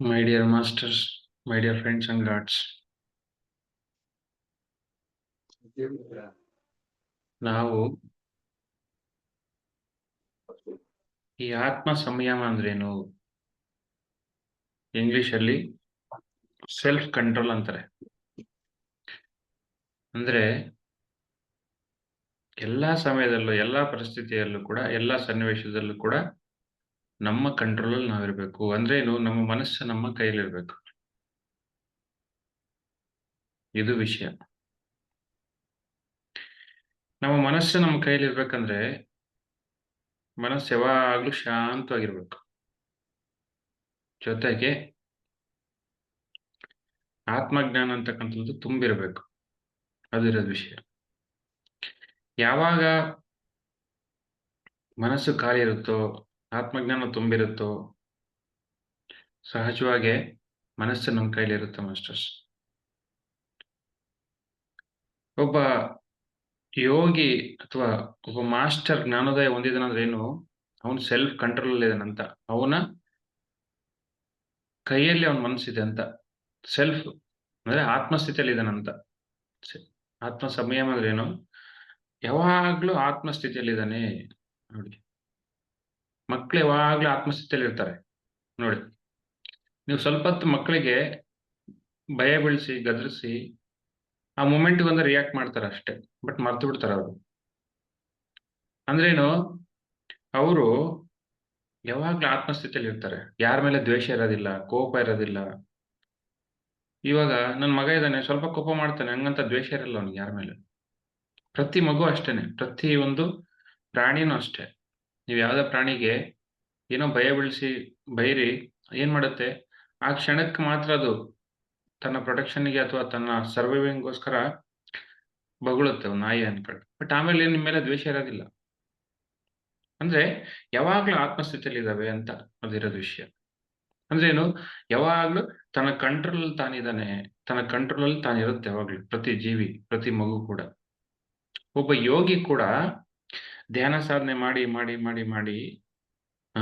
My dear masters, my dear friends and gods, ನಾವು ಈ ಆತ್ಮ ಸಂಯಮ ಅಂದ್ರೇನು? ಇಂಗ್ಲಿಷ್ ಅಲ್ಲಿ ಸೆಲ್ಫ್ ಕಂಟ್ರೋಲ್ ಅಂತಾರೆ. ಅಂದ್ರೆ ಎಲ್ಲಾ ಸಮಯದಲ್ಲೂ ಎಲ್ಲಾ ಪರಿಸ್ಥಿತಿಯಲ್ಲೂ ಕೂಡ ಎಲ್ಲಾ ಸನ್ನಿವೇಶದಲ್ಲೂ ಕೂಡ ನಮ್ಮ ಕಂಟ್ರೋಲ್ ಅಲ್ಲಿ ನಾವಿರ್ಬೇಕು. ಅಂದ್ರೇನು ನಮ್ಮ ಮನಸ್ಸು ನಮ್ಮ ಕೈಲಿರ್ಬೇಕು ಇದು ವಿಷಯ. ನಮ್ಮ ಮನಸ್ಸು ನಮ್ಮ ಕೈಲಿರ್ಬೇಕಂದ್ರೆ ಮನಸ್ಸು ಯಾವಾಗ್ಲೂ ಶಾಂತವಾಗಿರ್ಬೇಕು. ಜೊತೆಗೆ ಆತ್ಮಜ್ಞಾನ ಅಂತಕ್ಕಂಥದ್ದು ತುಂಬಿರ್ಬೇಕು. ಅದಿರೋದು ವಿಷಯ. ಯಾವಾಗ ಮನಸ್ಸು ಖಾಲಿ ಇರುತ್ತೋ ಆತ್ಮಜ್ಞಾನ ತುಂಬಿರುತ್ತೋ? ಸಹಜವಾಗಿ ಮನಸ್ಸು ನಮ್ಮ ಕೈಲಿರುತ್ತೆ ಮಾಸ್ಟರ್ಸ್? ಒಬ್ಬ ಯೋಗಿ ಅಥವಾ ಒಬ್ಬ ಮಾಸ್ಟರ್ ಜ್ಞಾನೋದಯ ಹೊಂದಿದನಂದ್ರೆ ಏನು? ಅವನು ಸೆಲ್ಫ್ ಕಂಟ್ರೋಲ್ ಅಲ್ಲಿ ಇದಾನಂತ ಅವನ ಕೈಯಲ್ಲಿ ಅವನ ಮನಸ್ಸಿದೆ ಅಂತ. ಸೆಲ್ಫ್ ಅಂದ್ರೆ ಆತ್ಮಸ್ಥಿತಿಯಲ್ಲಿ ಇದಾನಂತ ಆತ್ಮ ಸಮಯ ಅಂದ್ರೆ ಏನು? ಯಾವಾಗ್ಲೂ ಆತ್ಮಸ್ಥಿತಿಯಲ್ಲಿ ಇದ್ದಾನೆ. ನೋಡಿ. ಮಕ್ಳು ಯಾವಾಗ್ಲೂ ಆತ್ಮಸ್ಥಿತಿಯಲ್ಲಿ ಇರ್ತಾರೆ ನೋಡಿ, ನೀವು ಸ್ವಲ್ಪ ಹೊತ್ತು ಮಕ್ಕಳಿಗೆ ಭಯ ಬೀಳಿಸಿ, ಗದರಿಸಿ, ಆ ಮೂಮೆಂಟ್ ಬಂದ್ರೆ ರಿಯಾಕ್ಟ್ ಮಾಡ್ತಾರೆ ಅಷ್ಟೇ ಬಟ್ ಮರ್ತು ಬಿಡ್ತಾರೆ ಅವರು. ಅಂದ್ರೇನು, ಅವರು ಯಾವಾಗ್ಲೂ ಆತ್ಮಸ್ಥಿತಿಯಲ್ಲಿ ಇರ್ತಾರೆ ಯಾರ ಮೇಲೆ ದ್ವೇಷ ಇರೋದಿಲ್ಲ, ಕೋಪ ಇರೋದಿಲ್ಲ. ಇವಾಗ ನನ್ನ ಮಗ ಇದ್ದಾನೆ, ಸ್ವಲ್ಪ ಕೋಪ ಮಾಡ್ತಾನೆ, ಹಂಗಂತ ದ್ವೇಷ ಇರಲ್ಲ ಅವ್ನಿಗೆ ಯಾರ ಮೇಲೆ. ಪ್ರತಿ ಮಗು ಅಷ್ಟೇನೆ, ಪ್ರತಿ ಒಂದು ಪ್ರಾಣಿನೂ ಅಷ್ಟೇ. ನೀವು ಯಾವ್ದೇ ಪ್ರಾಣಿಗೆ ಏನೋ ಭಯ ಬೀಳಿಸಿ, ಬೈರಿ, ಏನ್ ಮಾಡುತ್ತೆ? ಆ ಕ್ಷಣಕ್ಕೆ ಮಾತ್ರ ಅದು ತನ್ನ ಪ್ರೊಟೆಕ್ಷನ್ಗೆ ಅಥವಾ ತನ್ನ ಸರ್ವೈವಿಂಗ್ಗೋಸ್ಕರ ಬಗಳುತ್ತೆ ನಾಯಿ ಅನ್ಕೊಂಡು. ಬಟ್ ಆಮೇಲೆ ನಿಮ್ಮ ಮೇಲೆ ದ್ವೇಷ ಇರೋದಿಲ್ಲ. ಅಂದ್ರೆ ಯಾವಾಗ್ಲೂ ಆತ್ಮಸ್ಥಿತಿಯಲ್ಲಿ ಇದಾವೆ ಅಂತ ಅದಿರೋದು ವಿಷಯ. ಅಂದ್ರೆ ಏನು? ಯಾವಾಗ್ಲೂ ತನ್ನ ಕಂಟ್ರೋಲ್ ತಾನಿದ್ದಾನೆ, ತನ್ನ ಕಂಟ್ರೋಲ್ ಅಲ್ಲಿ ತಾನಿರುತ್ತೆ ಯಾವಾಗ್ಲೂ, ಪ್ರತಿ ಜೀವಿ, ಪ್ರತಿ ಮಗು ಕೂಡ. ಒಬ್ಬ ಯೋಗಿ ಕೂಡ ಧ್ಯಾನ ಸಾಧನೆ ಮಾಡಿ ಮಾಡಿ ಮಾಡಿ ಮಾಡಿ, ಆ,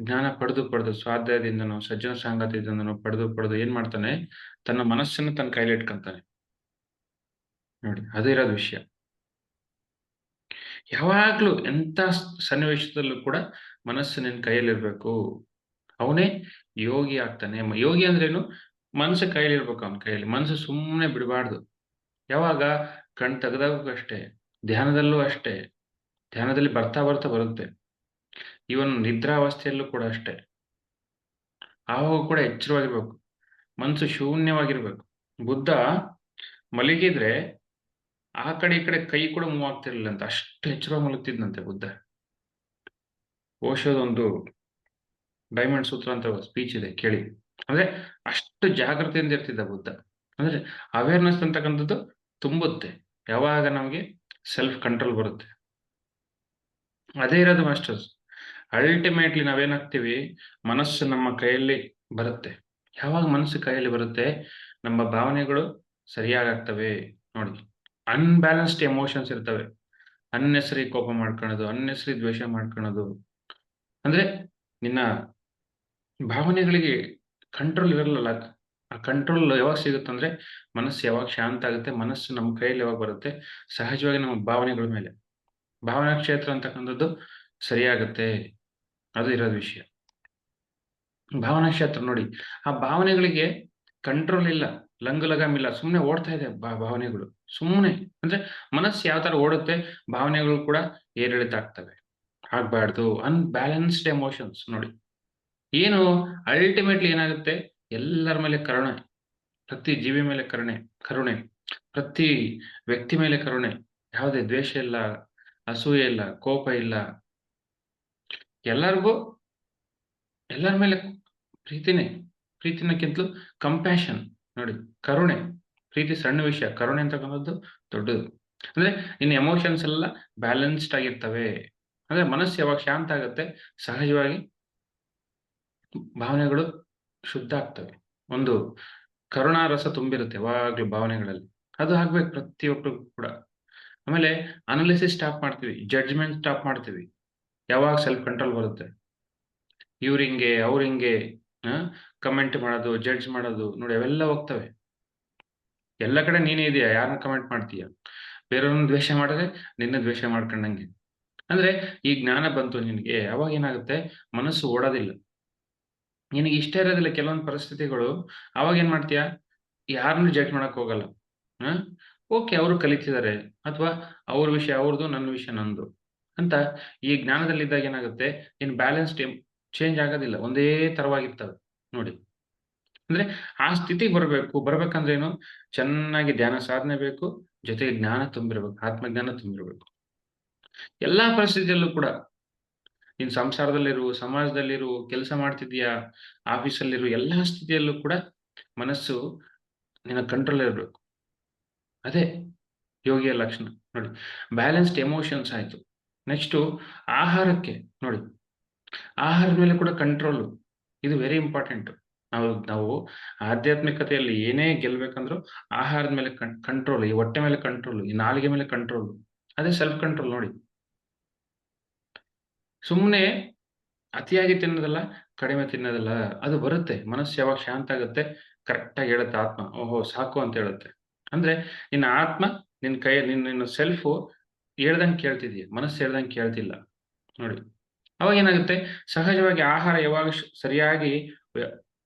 ಜ್ಞಾನ ಪಡೆದು ಪಡೆದು ಸ್ವಾಧ್ಯಾಯದಿಂದನೋ, ಸಜ್ಜನ ಸಾಂಗತಿಯಿಂದನೋ ಪಡೆದು ಪಡೆದು ಏನ್ ಮಾಡ್ತಾನೆ? ತನ್ನ ಮನಸ್ಸನ್ನು ತನ್ನ ಕೈಲಿ ಇಟ್ಕೊಂತಾನೆ. ನೋಡಿ, ಅದೇ ಇರೋದು ವಿಷಯ. ಯಾವಾಗ್ಲೂ ಎಂತ ಸನ್ನಿವೇಶದಲ್ಲೂ ಕೂಡ ಮನಸ್ಸು ನಿನ್ ಕೈಯಲ್ಲಿರ್ಬೇಕು ಅವನೇ ಯೋಗಿ ಆಗ್ತಾನೆ. ಯೋಗಿ ಅಂದ್ರೇನು? ಮನಸ್ಸು ಕೈಯಲ್ಲಿರ್ಬೇಕು ಅವನ ಕೈಯಲ್ಲಿ. ಮನಸ್ಸು ಸುಮ್ಮನೆ ಬಿಡಬಾರ್ದು. ಯಾವಾಗ? ಕಣ್ ತೆಗೆದಾಗೂ ಅಷ್ಟೇ. ಧ್ಯಾನದಲ್ಲೂ ಅಷ್ಟೇ. ಧ್ಯಾನದಲ್ಲಿ ಬರ್ತಾ ಬರ್ತಾ ಬರುತ್ತೆ. ಇವನ್ ನಿದ್ರಾವಸ್ಥೆಯಲ್ಲೂ ಕೂಡ ಅಷ್ಟೇ. ಆವಾಗ ಕೂಡ ಎಚ್ಚರವಾಗಿರ್ಬೇಕು. ಮನಸ್ಸು ಶೂನ್ಯವಾಗಿರ್ಬೇಕು. ಬುದ್ಧ ಮಲಗಿದ್ರೆ ಆ ಕಡೆ ಈ ಕಡೆ ಕೈ ಕೂಡ ಮೂವ್ ಆಗ್ತಿರ್ಲಿಲ್ಲ ಅಂತ ಅಷ್ಟು ಎಚ್ಚರವಾಗಿ ಮಲಗ್ತಿದ್ನಂತೆ ಬುದ್ಧ. ಓಶೋದೊಂದು ಡೈಮಂಡ್ ಸೂತ್ರ ಅಂತ ಸ್ಪೀಚ್ ಇದೆ, ಕೇಳಿ. ಅಂದ್ರೆ ಅಷ್ಟು ಜಾಗೃತಿಯಿಂದ ಇರ್ತಿದ್ದ ಬುದ್ಧ. ಅಂದ್ರೆ ಅವೇರ್ನೆಸ್ ಅಂತಕ್ಕಂಥದ್ದು ತುಂಬುತ್ತೆ. ಯಾವಾಗ ನಮಗೆ ಸೆಲ್ಫ್ ಕಂಟ್ರೋಲ್ ಬರುತ್ತೆ. ಅದೇ ಇರೋದು ಮಾಸ್ಟರ್ಸ್ ಅಲ್ಟಿಮೇಟ್ಲಿ ನಾವೇನಾಗ್ತೀವಿ, ಮನಸ್ಸು ನಮ್ಮ ಕೈಯಲ್ಲಿ ಬರುತ್ತೆ. ಯಾವಾಗ ಮನಸ್ಸು ಕೈಯಲ್ಲಿ ಬರುತ್ತೆ? ನಮ್ಮ ಭಾವನೆಗಳು ಸರಿಯಾಗ್ತವೆ ನೋಡಿ. ಅನ್ಬ್ಯಾಲೆನ್ಸ್ಡ್ ಎಮೋಷನ್ಸ್ ಇರ್ತವೆ. ಅನ್ನೆಸರಿ ಕೋಪ ಮಾಡ್ಕೊಳೋದು ಅನ್ನೆಸರಿ ದ್ವೇಷ ಮಾಡ್ಕೊಳೋದು ಅಂದ್ರೆ ನಿನ್ನ ಭಾವನೆಗಳಿಗೆ ಕಂಟ್ರೋಲ್ ಇರಲ್ಲ. ಆ ಕಂಟ್ರೋಲ್ ಯಾವಾಗ ಸಿಗುತ್ತೆ ಅಂದ್ರೆ ಮನಸ್ಸು ಯಾವಾಗ ಶಾಂತ ಆಗುತ್ತೆ, ಮನಸ್ಸು ನಮ್ಮ ಕೈಯಲ್ಲಿ ಯಾವಾಗ ಬರುತ್ತೆ? ಸಹಜವಾಗಿ ನಮ್ಮ ಭಾವನೆಗಳ ಮೇಲೆ. ಭಾವನಾ ಕ್ಷೇತ್ರ ಅಂತಕ್ಕಂಥದ್ದು ಸರಿಯಾಗುತ್ತೆ ಅದು ಇರೋದು ವಿಷಯ. ಭಾವನಾ ಕ್ಷೇತ್ರ ನೋಡಿ, ಆ ಭಾವನೆಗಳಿಗೆ ಕಂಟ್ರೋಲ್ ಇಲ್ಲ, ಲಂಗು ಲಗಾಮ್ ಇಲ್ಲ ಸುಮ್ಮನೆ ಓಡ್ತಾ ಇದೆ ಭಾವನೆಗಳು. ಸುಮ್ಮನೆ ಅಂದ್ರೆ ಮನಸ್ಸು ಯಾವ ತರ ಓಡುತ್ತೆ, ಭಾವನೆಗಳು ಕೂಡ ಏರಿಳಿತ ಆಗ್ತವೆ. ಆಗ್ಬಾರ್ದು ಅನ್ಬ್ಯಾಲೆನ್ಸ್ಡ್ ಎಮೋಷನ್ಸ್ ನೋಡಿ. ಏನು ಅಲ್ಟಿಮೇಟ್ಲಿ ಏನಾಗುತ್ತೆ, ಎಲ್ಲರ ಮೇಲೆ ಕರುಣೆ, ಪ್ರತಿ ಜೀವಿ ಮೇಲೆ ಕರುಣೆ ಕರುಣೆ, ಪ್ರತಿ ವ್ಯಕ್ತಿ ಮೇಲೆ ಕರುಣೆ, ಯಾವುದೇ ದ್ವೇಷ ಇಲ್ಲ ಅಸೂಯೆ ಇಲ್ಲ, ಕೋಪ ಇಲ್ಲ. ಎಲ್ಲರಿಗೂ, ಎಲ್ಲರ ಮೇಲೆ ಪ್ರೀತಿನೇ, ಪ್ರೀತಿನಕ್ಕಿಂತಲೂ ಕಂಪ್ಯಾಷನ್ ನೋಡಿ, ಕರುಣೆ. ಪ್ರೀತಿ ಸಣ್ಣ ವಿಷಯ, ಕರುಣೆ ಅಂತಕ್ಕಂಥದ್ದು ದೊಡ್ಡದು. ಅಂದ್ರೆ ನಿನ್ನ ಎಮೋಷನ್ಸ್ ಎಲ್ಲ ಬ್ಯಾಲೆನ್ಸ್ಡ್ ಆಗಿರ್ತವೆ. ಅಂದ್ರೆ ಮನಸ್ಸು ಯಾವಾಗ ಶಾಂತ ಆಗುತ್ತೆ, ಸಹಜವಾಗಿ ಭಾವನೆಗಳು ಶುದ್ಧ ಆಗ್ತವೆ. ಒಂದು ಕರುಣಾರಸ ತುಂಬಿರುತ್ತೆ ಯಾವಾಗ್ಲೂ ಭಾವನೆಗಳಲ್ಲಿ. ಅದು ಆಗ್ಬೇಕು ಪ್ರತಿಯೊಬ್ಬರು ಕೂಡ. ಆಮೇಲೆ ಅನಾಲಿಸಿಸ್ ಸ್ಟಾಪ್ ಮಾಡ್ತೀವಿ ಜಡ್ಜ್ಮೆಂಟ್ ಸ್ಟಾಪ್ ಮಾಡ್ತೀವಿ. ಯಾವಾಗ ಸೆಲ್ಫ್ ಕಂಟ್ರೋಲ್ ಬರುತ್ತೆ? ಇವ್ರಿಂಗೆ ಅವ್ರಿಂಗೆ ಕಮೆಂಟ್ ಮಾಡೋದು ಜಡ್ಜ್ ಮಾಡೋದು, ನೋಡಿ ಅವೆಲ್ಲ ಹೋಗ್ತವೆ. ಎಲ್ಲ ಕಡೆ ನೀನೇ ಇದೆಯಾ? ಯಾರನ್ನ ಕಮೆಂಟ್ ಮಾಡ್ತೀಯ? ಬೇರೆಯವ್ರನ್ನ ದ್ವೇಷ ಮಾಡಿದ್ರೆ ನಿನ್ನ ದ್ವೇಷ ಮಾಡ್ಕೊಂಡಂಗೆ. ಅಂದ್ರೆ ಈ ಜ್ಞಾನ ಬಂತು ನಿನಗೆ, ಅವಾಗ ಏನಾಗುತ್ತೆ? ಮನಸ್ಸು ಓಡೋದಿಲ್ಲ. ನಿನಗೆ ಇಷ್ಟ ಇರೋದಿಲ್ಲ ಕೆಲವೊಂದು ಪರಿಸ್ಥಿತಿಗಳು, ಅವಾಗ ಏನ್ ಮಾಡ್ತೀಯ? ಯಾರನ್ನು ಜಡ್ಜ್ ಮಾಡಕ್ ಹೋಗಲ್ಲ. ಹ? ಓಕೆ, ಅವರು ಕಲಿತಿದ್ದಾರೆ. ಅಥವಾ ಅವ್ರ ವಿಷಯ ಅವ್ರದ್ದು ನನ್ನ ವಿಷಯ, ನಂದು ಅಂತ ಈ ಜ್ಞಾನದಲ್ಲಿದ್ದಾಗ ಏನಾಗುತ್ತೆ? ಇನ್ ಬ್ಯಾಲೆನ್ಸ್ ಚೇಂಜ್ ಆಗೋದಿಲ್ಲ. ಒಂದೇ ತರವಾಗಿರ್ತವೆ. ನೋಡಿ. ಅಂದ್ರೆ ಆ ಸ್ಥಿತಿಗೆ ಬರಬೇಕು. ಬರ್ಬೇಕಂದ್ರೆ ಏನು? ಚೆನ್ನಾಗಿ ಧ್ಯಾನ ಸಾಧನೆ ಬೇಕು. ಜೊತೆಗೆ ಜ್ಞಾನ ತುಂಬಿರ್ಬೇಕು. ಆತ್ಮಜ್ಞಾನ ತುಂಬಿರ್ಬೇಕು. ಎಲ್ಲಾ ಪರಿಸ್ಥಿತಿಯಲ್ಲೂ ಕೂಡ ನೀನ್ ಸಂಸಾರದಲ್ಲಿರು, ಸಮಾಜದಲ್ಲಿರು, ಕೆಲಸ ಮಾಡ್ತಿದ್ಯಾ ಆಫೀಸಲ್ಲಿರು ಎಲ್ಲಾ ಸ್ಥಿತಿಯಲ್ಲೂ ಕೂಡ ಮನಸ್ಸು ನಿನ್ನ ಕಂಟ್ರೋಲ್ ಇರಬೇಕು ಅದೇ ಯೋಗಿಯ ಲಕ್ಷಣ. ನೋಡಿ ಬ್ಯಾಲೆನ್ಸ್ಡ್ ಎಮೋಷನ್ಸ್ ಆಯ್ತು. ನೆಕ್ಸ್ಟು ಆಹಾರಕ್ಕೆ ನೋಡಿ, ಆಹಾರದ ಮೇಲೆ ಕೂಡ ಕಂಟ್ರೋಲ್ ಇದು ವೆರಿ ಇಂಪಾರ್ಟೆಂಟ್ ನಾವು ನಾವು ಆಧ್ಯಾತ್ಮಿಕತೆಯಲ್ಲಿ ಏನೇ ಗೆಲ್ಬೇಕಂದ್ರೂ ಆಹಾರದ ಮೇಲೆ ಕಂಟ್ರೋಲ್ ಈ ಹೊಟ್ಟೆ ಮೇಲೆ ಕಂಟ್ರೋಲ್ ಈ ನಾಲಿಗೆ ಮೇಲೆ ಕಂಟ್ರೋಲ್ ಅದೇ ಸೆಲ್ಫ್ ಕಂಟ್ರೋಲ್ ನೋಡಿ. ಸುಮ್ಮನೆ ಅತಿಯಾಗಿ ತಿನ್ನೋದಲ್ಲ, ಕಡಿಮೆ ತಿನ್ನೋದಲ್ಲ, ಅದು ಬರುತ್ತೆ. ಮನಸ್ಸು ಯಾವಾಗ ಶಾಂತ ಆಗುತ್ತೆ ಕರೆಕ್ಟಾಗಿ ಹೇಳುತ್ತೆ ಆತ್ಮ. ಓಹೋ, ಸಾಕು ಅಂತ ಹೇಳುತ್ತೆ. ಅಂದ್ರೆ ನಿನ್ನ ಆತ್ಮ, ನಿನ್ನ ಕೈ, ನಿನ್ನ ನಿನ್ನ ಸೆಲ್ಫು ಹೇಳ್ದಂಗೆ ಕೇಳ್ತಿದೀಯ? ಮನಸ್ಸು ಹೇಳ್ದಂಗೆ ಕೇಳ್ತಿಲ್ಲ. ನೋಡಿ, ಅವಾಗ ಏನಾಗುತ್ತೆ? ಸಹಜವಾಗಿ ಆಹಾರ ಯಾವಾಗ ಸರಿಯಾಗಿ